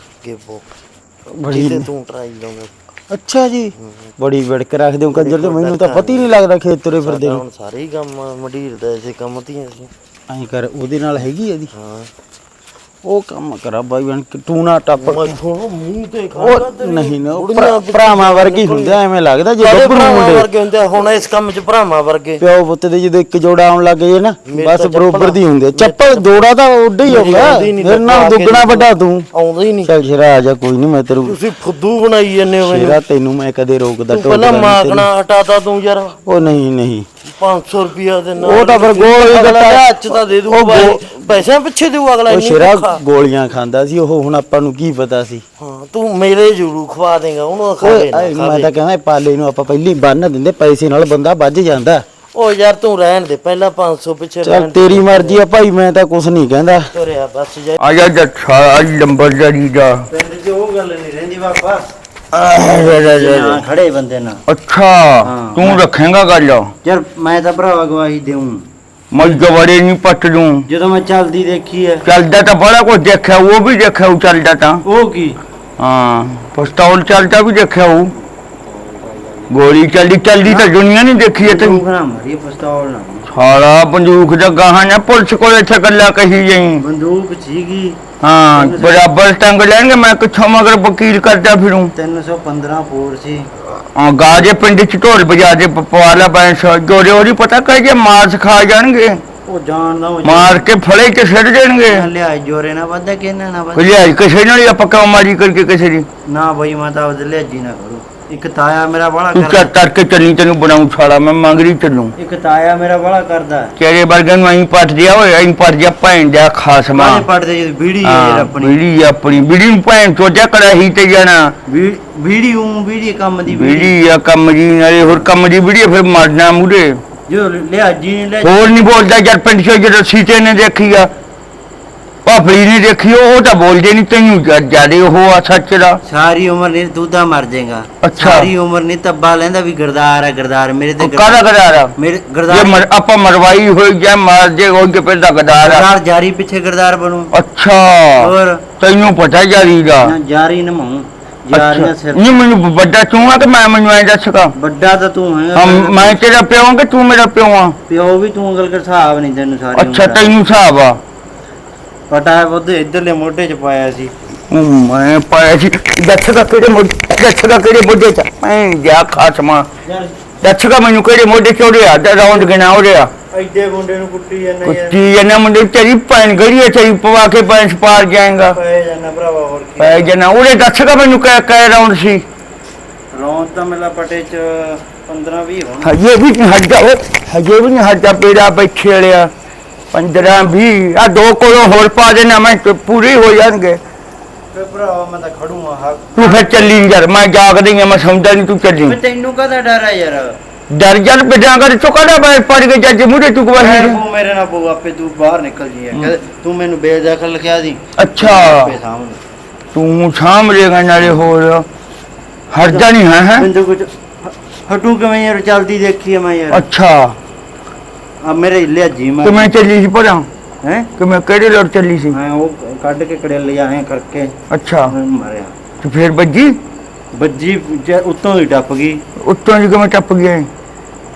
ਬੜੀ ਕਿਤੇ ਤੂੰ ਟਰਾਈ ਲਾਉਂਗਾ ਅੱਛਾ ਜੀ। ਬੜੀ ਵਿੜਕ ਰੱਖਦੇ ਹੋ ਕੰਜਰ ਤੇ ਮੈਨੂੰ ਤਾਂ ਪਤਾ ਹੀ ਨਹੀਂ ਲੱਗਦਾ ਖੇਤ ਤੁਰੇ ਫਿਰਦੇ ਸਾਡਾ ਨੂੰ। ਹੁਣ ਸਾਰੇ ਹੀ ਕੰਮ ਮਡੀਰ ਦਾ ਐਸੇ ਕੰਮ ਤੀਆਂ ਸੀ ਐਂ ਕਰ ਉਹਦੇ ਨਾਲ ਹੈਗੀ ਇਹਦੀ? ਹਾਂ। ਉਹ ਕੰਮ ਕਰਾ ਬਾਈ ਬਣ ਕੇ ਟੂਣਾ ਟੱਪ ਕੇ ਮੈਥੋਂ ਮੂੰਹ ਤੇ ਉਹ ਨਹੀਂ ਨਾ ਉਹ ਭਰਾ- ਭਰਾਵਾਂ ਵਰਗੀ ਹੁੰਦਾ ਐਵੇਂ ਲੱਗਦਾ ਜੇ ਸਾਡੇ ਗੱਭਰੂ ਭਰਾਵਾਂ ਮੁੰਡੇ ਵਰਗੇ ਹੁੰਦੇ ਆ, ਹੁਣ ਇਸ ਕੰਮ 'ਚ ਭਰਾਵਾਂ ਵਰਗੇ। ਪਿਓ ਪੁੱਤ ਦੇ ਜਦੋਂ ਇੱਕ ਜੋੜਾ ਆਉਣ ਲੱਗ ਜੇ ਨਾ ਮੇਰੇ ਬਸ ਤਾਂ ਬਰੋਬਰ ਚੱਪਲਾਂ- ਦੀ ਹੁੰਦੇ। ਆ। ਚੱਪਲ ਜੋੜਾ ਤਾਂ ਉੱਡਾ ਹੀ ਹੋਗਾ ਆਉਂਦੀ ਨੀ ਨਾ ਪਾ ਕੇ ਦੁੱਗਣਾ ਵੱਡਾ ਤੂੰ। ਆਉਂਦਾ ਹੀ ਨਹੀਂ। ਚੱਲ ਸ਼ਰਾ ਆ ਜਾ ਕੋਈ ਨਹੀਂ ਮੈਂ ਤੈਨੂੰ ਤੁਸੀਂ ਫੁੱਦੂ ਬਣਾਈ ਜੰਨੇ ਹੋ ਮੈਨੂੰ। ਸ਼ੇਰਾ ਤੈਨੂੰ ਮੈਂ ਕਦੇ ਰੋਕਦਾ ਤੂੰ ਪਹਿਲਾਂ ਟੋਕਦਾ ਕਣਾ ਹਟਾਤਾ ਤੂੰ ਯਾਰ। ਉਹ ਨਹੀਂ ਨਹੀਂ। 500 ਰੁਪਿਆ ਦੇ ਨਾਲ ਉਹ ਤਾਂ ਫਿਰ ਗੋਲ ਅਗਲਾ ਗੱਟਾ- ਚ ਤਾਂ ਦੇ ਦੂ ਉਹ ਬਾਈ। ਪੈਸਿਆਂ ਪਿੱਛੇ ਦੇਊ ਅਗਲਾ ਉਹ ਇੰਨੀ ਸ਼ੇਰਾ ਭੁੱਖਾ। ਗੋਲੀਆਂ ਖਾਂਦਾ ਸੀ ਉਹ ਹੁਣ ਆਪਾਂ ਨੂੰ ਕੀ ਪਤਾ ਸੀ? ਹਾਂ ਤੂੰ ਮੇਰੇ ਜਰੂਰ ਖਵਾ ਦੇਗਾ ਉਹਨੂੰ ਖਾ ਓਏ ਮੈਂ। ਤਾਂ ਕਹਿੰਦਾ ਇਹ ਪਾਲੇ ਨੂੰ ਆਪਾਂ ਪਹਿਲੀ ਬੰਨ ਦਿੰਦੇ ਪੈਸੇ ਨਾਲ ਬੰਦਾ ਵੱਜ ਜਾਂਦਾ। ਉਹ ਯਾਰ ਤੂੰ ਰਹਿਣ ਦੇ ਪਹਿਲਾਂ 500 ਪਿੱਛੇ ਚੱਲ ਰਹਿਣ ਦੇ। ਤੇਰੀ ਮਰਜ਼ੀ ਆ ਭਾਈ ਮੈਂ ਤਾਂ ਕੁਝ ਨਹੀਂ ਕਹਿੰਦਾ। ਤੁਰਿਆ ਬਸ ਜਾ। ਆ ਜਾ ਜਾ ਸਾਲਾ ਲੰਬਰਦਾਰੀ ਦਾ। ਪਿੰਡ 'ਚ ਉਹ ਗੱਲ ਨਹੀਂ ਰਹਿੰਦੀ ਬਾਬਾ। ਨਾ ਖੜੇ ਬੰਦੇ ਨਾਲ। ਅੱਛਾ। ਤੂੰ ਰੱਖੇਂਗਾ ਗੱਲ। ਯਾਰ ਮੈਂ ਤਾਂ ਭਰਾਵਾ ਗਵਾਹੀ ਦੇਉਂ ਮੈਂ ਗਵਾੜੇ ਨਹੀਂ ਪੱਟ ਦੂੰ। ਜਦੋਂ ਮੈਂ ਚੱਲਦੀ ਦੇਖੀ ਐ ਚੱਲਦਾ ਤਾਂ ਬੜਾ ਕੁਝ ਦੇਖਿਆ ਉਹ ਵੀ ਦੇਖਿਆ ਉਹ ਚੱਲਦਾ ਤਾਂ ਉਹ ਕੀ? ਹਾਂ ਪਿਸਤੌਲ ਚੱਲਦਾ ਵੀ ਦੇਖਿਆ ਉਹ ਗੋਲੀ ਚੱਲਦੀ ਚੱਲਦੀ ਤਾਂ ਦੁਨੀਆ ਨਹੀਂ ਦੇਖੀ ਇਹ ਤੂੰ ਤੇ ਨਾ ਮਾਰੀ ਪਿਸਤੌਲ ਨਾ ਸਾਲਾ ਬੰਦੂਕ ਦਾ ਗਾਹਾਂ ਨਾ ਪੁਲਿਸ ਕੋਲ ਇੱਥੇ ਗੱਲਾਂ ਕਹੀ ਜਾਈ। ਬੰਦੂਕ ਸੀਗੀ। ਹਾਂ ਬਰਾਬਰ ਟੰਗ ਲੈਣਗੇ ਮੈਂ ਕਿੱਥੋਂ ਮਗਰ ਵਕੀਲ ਕਰਦਾ ਫਿਰੂੰ? 315 ਫੋਰ ਸੀ। ਆ ਗਾਜੇ ਪਿੰਡ ਚ ਢੋਲ ਵਜਾ ਦੇ ਪਵਾਲਾ ਬੈਂਸ ਜੋਰੇ ਉਹਦੀ ਪਤਾ ਕਹੇ ਜੇ ਮਾਰ ਸਿਖਾ ਜਾਣਗੇ। ਉਹ ਜਾਣਦਾ ਉਹ ਮਾਰ ਕੇ ਫੜੇ ਚ ਸਿੱਟ ਦੇਣਗੇ। ਲਿਆ ਜੋਰੇ ਨਾ ਵੱਧਾ ਕਿੰਨਾ ਨਾ ਵੱਧਾ ਕੋਈ ਲਿਆ ਕਿਸੇ ਨਾਲ ਹੀ ਆਪਾਂ ਕਿਉਂ ਮਾਰੀ ਕਰਕੇ ਕਿਸੇ ਦੀ। ਨਾ ਬਈ ਮੈਂ ਤਾਂ ਉਹਦੇ ਲਿਆਜੀ ਨਾ ਕਰੂੰ। ਇੱਕ ਤਾਇਆ ਮੇਰਾ ਬੜਾ ਤੂੰ ਕਰਦਾ। ਕਰਕੇ ਚੱਲੀ ਤੈਨੂੰ ਬਣਾਉਂ ਛਾਲਾ ਮੈਂ ਮੰਗਰੀ ਚੱਲੂ ਇੱਕ ਤਾਇਆ ਮੇਰਾ ਬੜਾ ਕਰਦਾ। ਤੇਰੇ ਵਰਗੇ ਨੂੰ ਐਂ ਪੱਟ ਦਿਆ ਓਏ ਐਂ ਪੱਟ ਦਿਆ ਭੈਣ ਦਾ ਖਾਸਮਾ ਮਾਂ। ਪੜਦੇ ਜਦੋਂ ਬੀੜੀ ਹੈ ਯਾਰ ਆਪਣੀ? ਬੀੜੀ ਆਪਣੀ। ਬੀੜੀ ਨੂੰ ਭੈਣ ਚੋਜਾ ਕੜਾ ਹੀ ਤੇ ਜਾਣਾ। ਬੀ- ਬੀੜੀ ਉਂ ਬੀੜੀ ਕੰਮ ਦੀ ਬੀੜੀ। ਬੀੜੀ ਆ ਕੰਮ ਜੀ ਨਾਲੇ ਹੋਰ ਕੰਮ ਦੀ ਬੀੜੀ ਆ, ਫਿਰ ਮਰਨਾ ਮੂਰੇ ਜੋ ਲਿਆਜੀ ਨੇ ਲੈ ਹੋਰ ਨਹੀਂ ਬੋਲਦਾ ਜਦ ਪਿੰਡ ਚੋਂ ਜਦੋਂ ਸੀਤੇ ਨੇ ਦੇਖੀ ਆ ਭਾਫੜੀ ਨੇ ਦੇਖੀ ਉਹ ਤਾਂ ਬੋਲਦੇ ਨਹੀਂ ਤੈਨੂੰ ਜਿਆਦੇ ਉਹ ਆ ਸੱਚ ਦਾ ਸਾਰੀ ਉਮਰ ਨਹੀਂ ਤੂੰ ਤਾਂ ਮਰ ਜਾਏਗਾ। ਅੱਛਾ। ਸਾਰੀ ਉਮਰ ਨਹੀਂ ਤੱਬਾ ਲੈਂਦਾ ਵੀ ਗਰਦਾਰ ਹੈ ਗਰਦਾਰ। ਮੇਰੇ ਤੇ ਉਹ ਕਾਹਦਾ ਗਦਾਰਾ ਮੇਰੇ ਜੇ ਗਰਦਾਰ ਮਰ- ਆਪਾਂ ਮਰਵਾਈ ਹੋਈ ਜਾਂ ਮਾਰ ਜੇ ਹੋ ਕੇ ਫਿਰ ਦਾ ਗਦਾਰਾ ਗਰਦਾਰ ਜਾਰੀ ਪਿੱਛੇ ਗਰਦਾਰ ਬਣੂ। ਅੱਛਾ। ਹੋਰ? ਤੈਨੂੰ ਪਤਾ ਜਾਰੀ ਦਾ। ਨਾ ਜਾਰੀ ਨਮਾਉ ਜਾਰੀਆਂ ਅੱਛਾ। ਸਿਰ। ਨਹੀਂ ਮੈਨੂੰ ਵੱਡਾ ਤੂੰ ਆ ਕਿ ਮੈਂ ਮੈਨੂੰ ਐਂ ਦੱਸਗਾ ਵੱਡਾ ਤਾਂ ਤੂੰ ਹੈ ਹਮ ਮੈਂ ਤੇਰਾ ਪਿਓ ਆ ਕਿ ਤੂੰ ਮੇਰਾ ਪਿਓ ਆ? ਪਿਓ ਵੀ ਤੂੰ ਉਂਗਲ ਕਰ ਹਿਸਾਬ ਨਹੀਂ ਤੈਨੂੰ ਸਾਰੀ ਅੱਛਾ ਤੈਨੂੰ ਹਿਸਾਬ ਆ। ਪਟਾ ਉਹਦੇ ਇਧਰਲੇ ਮੋਢੇ 'ਚ ਪਾਇਆ ਸੀ। ਉਹ ਮੈਂ ਪਾਇਆ ਸੀ। ਦੱਸਗਾ ਕਿਹੜੇ ਮੋਢੇ ਦੱਸਗਾ ਕਿਹੜੇ ਮੋਢੇ ਚ? ਮੈਂ ਜਾ ਖਾਸਮਾ। ਯਾਰ। ਦੱਸਗਾ ਮੈਨੂੰ ਕਿਹੜੇ ਮੋਢੇ ਚੋੜਿਆ ਦਾ ਰੌਂਡ ਗਿਣਾ ਉਹਰਿਆ ਐਡੇ ਮੁੰਡੇ ਨੂੰ ਕੁੱਟੀ ਜਾਂਦਾ ਕੁੱਤੀ ਇਹਨਾਂ ਮੁੰਡੇ। ਤੇਰੀ ਭੈਣ ਗੜੀਏ ਤੇਰੀ ਪਵਾ ਕੇ ਪੈਂਸ ਪਾਰ ਜਾਏਗਾ। ਪਏ ਜਾਂਦਾ ਭਰਾਵਾ ਹੋਰ ਕੀ। ਪੈ ਜਨਾ ਉਹਦੇ ਦੱਸਗਾ ਮੈਨੂੰ ਕਹਿ ਕਹਿ ਰਾਉਂਡ ਸੀ। ਰੌਂ ਤਾਂ ਮੇਲਾ ਪਟੇ 'ਚ 15 20 ਹੋਣ। ਹਜੇ ਵੀ ਨਹੀਂ ਹੱਜਾ ਓਏ ਹਜੇ ਵੀ ਨਹੀਂ ਹੱਜਾ ਪੇੜਾ ਬੈਠੇ ਲਿਆ 15 20 ਆ ਦੋ ਕੋਲੋਂ ਹੋਰ ਪਾ ਦੇਣਾ ਮੈਂ ਤੇ ਪੂਰੇ ਹੋ ਜਾਣਗੇ। ਤੇ ਭਰਾਵਾ ਮੈਂ ਤਾਂ ਖੜੂਆ ਹੱਕ ਤੂੰ ਫਿਰ ਚੱਲੀ ਯਾਰ ਮੈਂ ਜਾਗਦੀ ਆ ਮੈਂ ਸਮਝਦਾ ਨਹੀਂ ਤੂੰ ਚੱਲੀ। ਤੈਨੂੰ ਕਾਹਦਾ ਡਰ ਹੈ ਯਾਰ? ਡਰ ਜਲ ਬਿਡਾਂ ਕਰ ਚੁਕਾੜਾ ਬੈ ਪੜ ਕੇ ਜੱਜ ਮੂਰੇ ਯਾਰ ਚੁਕਵਾਹੀ ਉਹ ਮੇਰੇ ਨਾਲ ਬੋ ਆਪੇ ਤੂੰ ਬਾਹਰ ਨਿਕਲ ਜੀ ਕਹਿੰਦੇ ਤੂੰ ਮੈਨੂੰ ਬੇਦਖਲ ਲਿਖਿਆ ਦੀ ਅੱਛਾ। ਤੂੰ ਸਾਂਭ ਲੇਗਾ ਨਾਲੇ ਹੋਰ। ਹਰਦਾ ਨਹੀਂ ਹੈ ਹੈ? ਬਿੰਦੂ ਕੁਝ ਹਟੂ ਕਿਵੇਂ ਯਾਰ ਚਲਦੀ ਦੇਖੀ ਆ ਮੈਂ ਯਾਰ। ਅੱਛਾ। ਆ ਮੇਰੇ ਲਿਆ ਜੀ ਮੈਂ ਕਿ ਮੈਂ ਚੱਲੀ ਸੀ ਪਰਾਂ ਹੈ ਕਿ ਮੈਂ ਕਿਹੜੇ ਲੋੜ ਚੱਲੀ ਸੀ ਮੈਂ ਉਹ ਕੱਢ ਕੇ ਕੜੇ ਲਿਆ ਐ ਕਰਕੇ ਅੱਛਾ ਮੈਂ ਮਾਰਿਆ ਤੇ ਫਿਰ ਵੱਜੀ ਵੱਜੀ ਜ- ਉੱਤੋਂ ਹੀ ਟੱਪ ਗਈ ਉੱਤੋਂ ਦੀ ਕਿਵੇਂ ਟੱਪ ਗਿਆ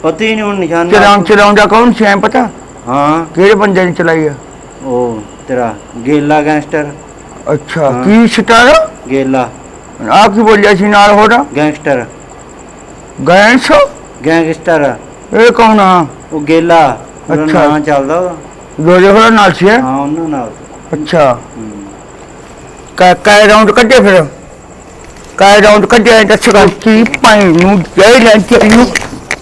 ਪਤਾ ਹੀ ਨਹੀਂ ਹੁਣ ਨਿਸ਼ਾਨ ਚਲਾਉਂ ਚਲਾਉਂਦਾ ਕੌਣ ਸੀ ਐਂ ਪਤਾ ਹਾਂ ਕਿਹੜੇ ਬੰਦੇ ਨੇ ਚਲਾਈ ਆ ਉਹ ਤੇਰਾ ਗੇਲਾ ਗੈਂਗਸਟਰ ਅੱਛਾ ਹਾਂ। ਕੀ ਸਟਾਰ ਗੇਲਾ ਆ ਕੀ ਬੋਲਿਆ ਸੀ ਨਾਲ ਹੋਰਾ ਗੈਂਗਸਟਰ ਗੈਂਸ ਗੈਂਗਸਟਰ ਇਹ ਕੌਣ ਆ ਉਹ ਗੇਲਾ ਉਹਦਾ ਅੱਛਾ। ਨਾਂ ਚੱਲਦਾ ਉਹਦਾ। ਗੋਲੇ ਹੋਰਾ ਨਾਲ ਸੀ? ਹਾਂ ਉਹਨਾਂ ਨਾਲ। ਅੱਛਾ। ਹੂੰ। ਕਾ ਰਾਉਂਡ ਕੱਢੇ ਫਿਰ? ਕਾਇ ਰਾਉਂਡ ਕੱਢੇ ਦੱਸਗਾ ਕੀ ਪਾਈ ਨੂੰ ਜੈ ਲੈ ਤੈਨੂੰ?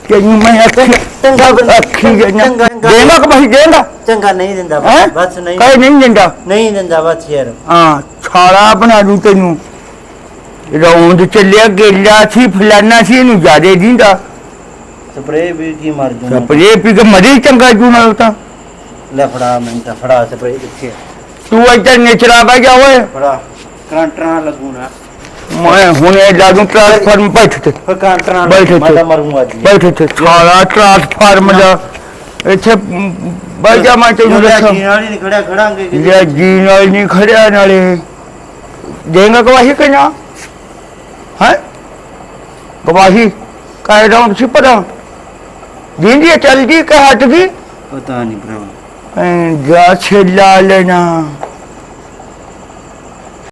ਤੈਨੂੰ ਮੈਂ ਅੱਖੀ ਚੰਗਾ ਬੰਦਾ, ਅੱਖੀ ਚੰਗਾ, ਚੰਗਾ। ਦੇਗਾ ਕਿ ਭਾਈ ਦੇਗਾ ਚੰਗਾ ਨਹੀਂ ਦਿੰਦਾ ਹੈ? ਬਸ ਨਹੀਂ। ਕਾਇ ਨਹੀਂ ਦਿੰਦਾ? ਨਹੀਂ ਦਿੰਦਾ ਬਸ ਯਾਰ। ਹਾਂ ਛਾਲਾ ਬਣਾ ਦੂੰ ਤੈਨੂੰ। ਰੌਂਦ ਚੱਲਿਆ ਗੇਲਾ ਸੀ ਫਲਾਨਾ ਸੀ ਇਹਨੂੰ ਜਿਆਦੇ ਦਿੰਦਾ। ਸਪਰੇ ਵੀ ਕੀ ਮਰ ਜੂ ਸਪਰੇ ਪੀ ਕੇ ਮਰੀ ਚੰਗਾ ਜੂ ਨਾਲ ਤਾਂ। ਲੈ ਫੜਾ ਮੈਂ ਤਾਂ ਫੜਾ ਸਪਰੇ ਕਿੱਥੇ? ਤੂੰ ਇੱਧਰ ਨਿਚਰਾ ਬਹਿ ਜਾ ਓਏ। ਫੜਾ। ਕਰੰਟ ਲੱਗੂ ਨਾ। ਮੈਂ ਹੁਣੇ ਲਾ ਦੂੰ ਟ੍ਰਾਂਸਫਾਰਮ ਬੈਠ ਤੇ ਕਰੰਟ ਨਾਲ ਬੈਠ ਲੱਗੂ, ਮੈਂ ਇੱਥੇ। ਤਾਂ ਮਰੂੰਗਾ ਅੱਜ। ਬੈਠ ਇੱਥੇ। ਛਾਲਾ ਟ੍ਰਾਂਸਫਾਰਮ ਦਾ ਇੱਥੇ ਬਹਿ ਜਾ ਮੈਂ ਤੈਨੂੰ ਜੋ ਦੱਸਾਂ। ਜੀ ਨਾਲ ਹੀ ਨਹੀਂ ਖੜਿਆ ਖੜਾਂਗੇ। ਜੇ ਜੀ ਨਾਲ ਨਹੀਂ ਖੜਿਆ ਨਾਲੇ। ਦੇਗਾ ਗਵਾਹੀ ਕਿ ਨਾ ਹੈ? ਗਵਾਹੀ ਕਾਇ ਰੌਂਡ ਜਿੰਦੀ ਚੱਲਦੀ ਕਿ ਹਟ ਗਈ? ਪਤਾ ਨਹੀਂ ਭਰਾ। ਐਂ ਜਾ ਛੇਲਾ ਲੈਣਾ।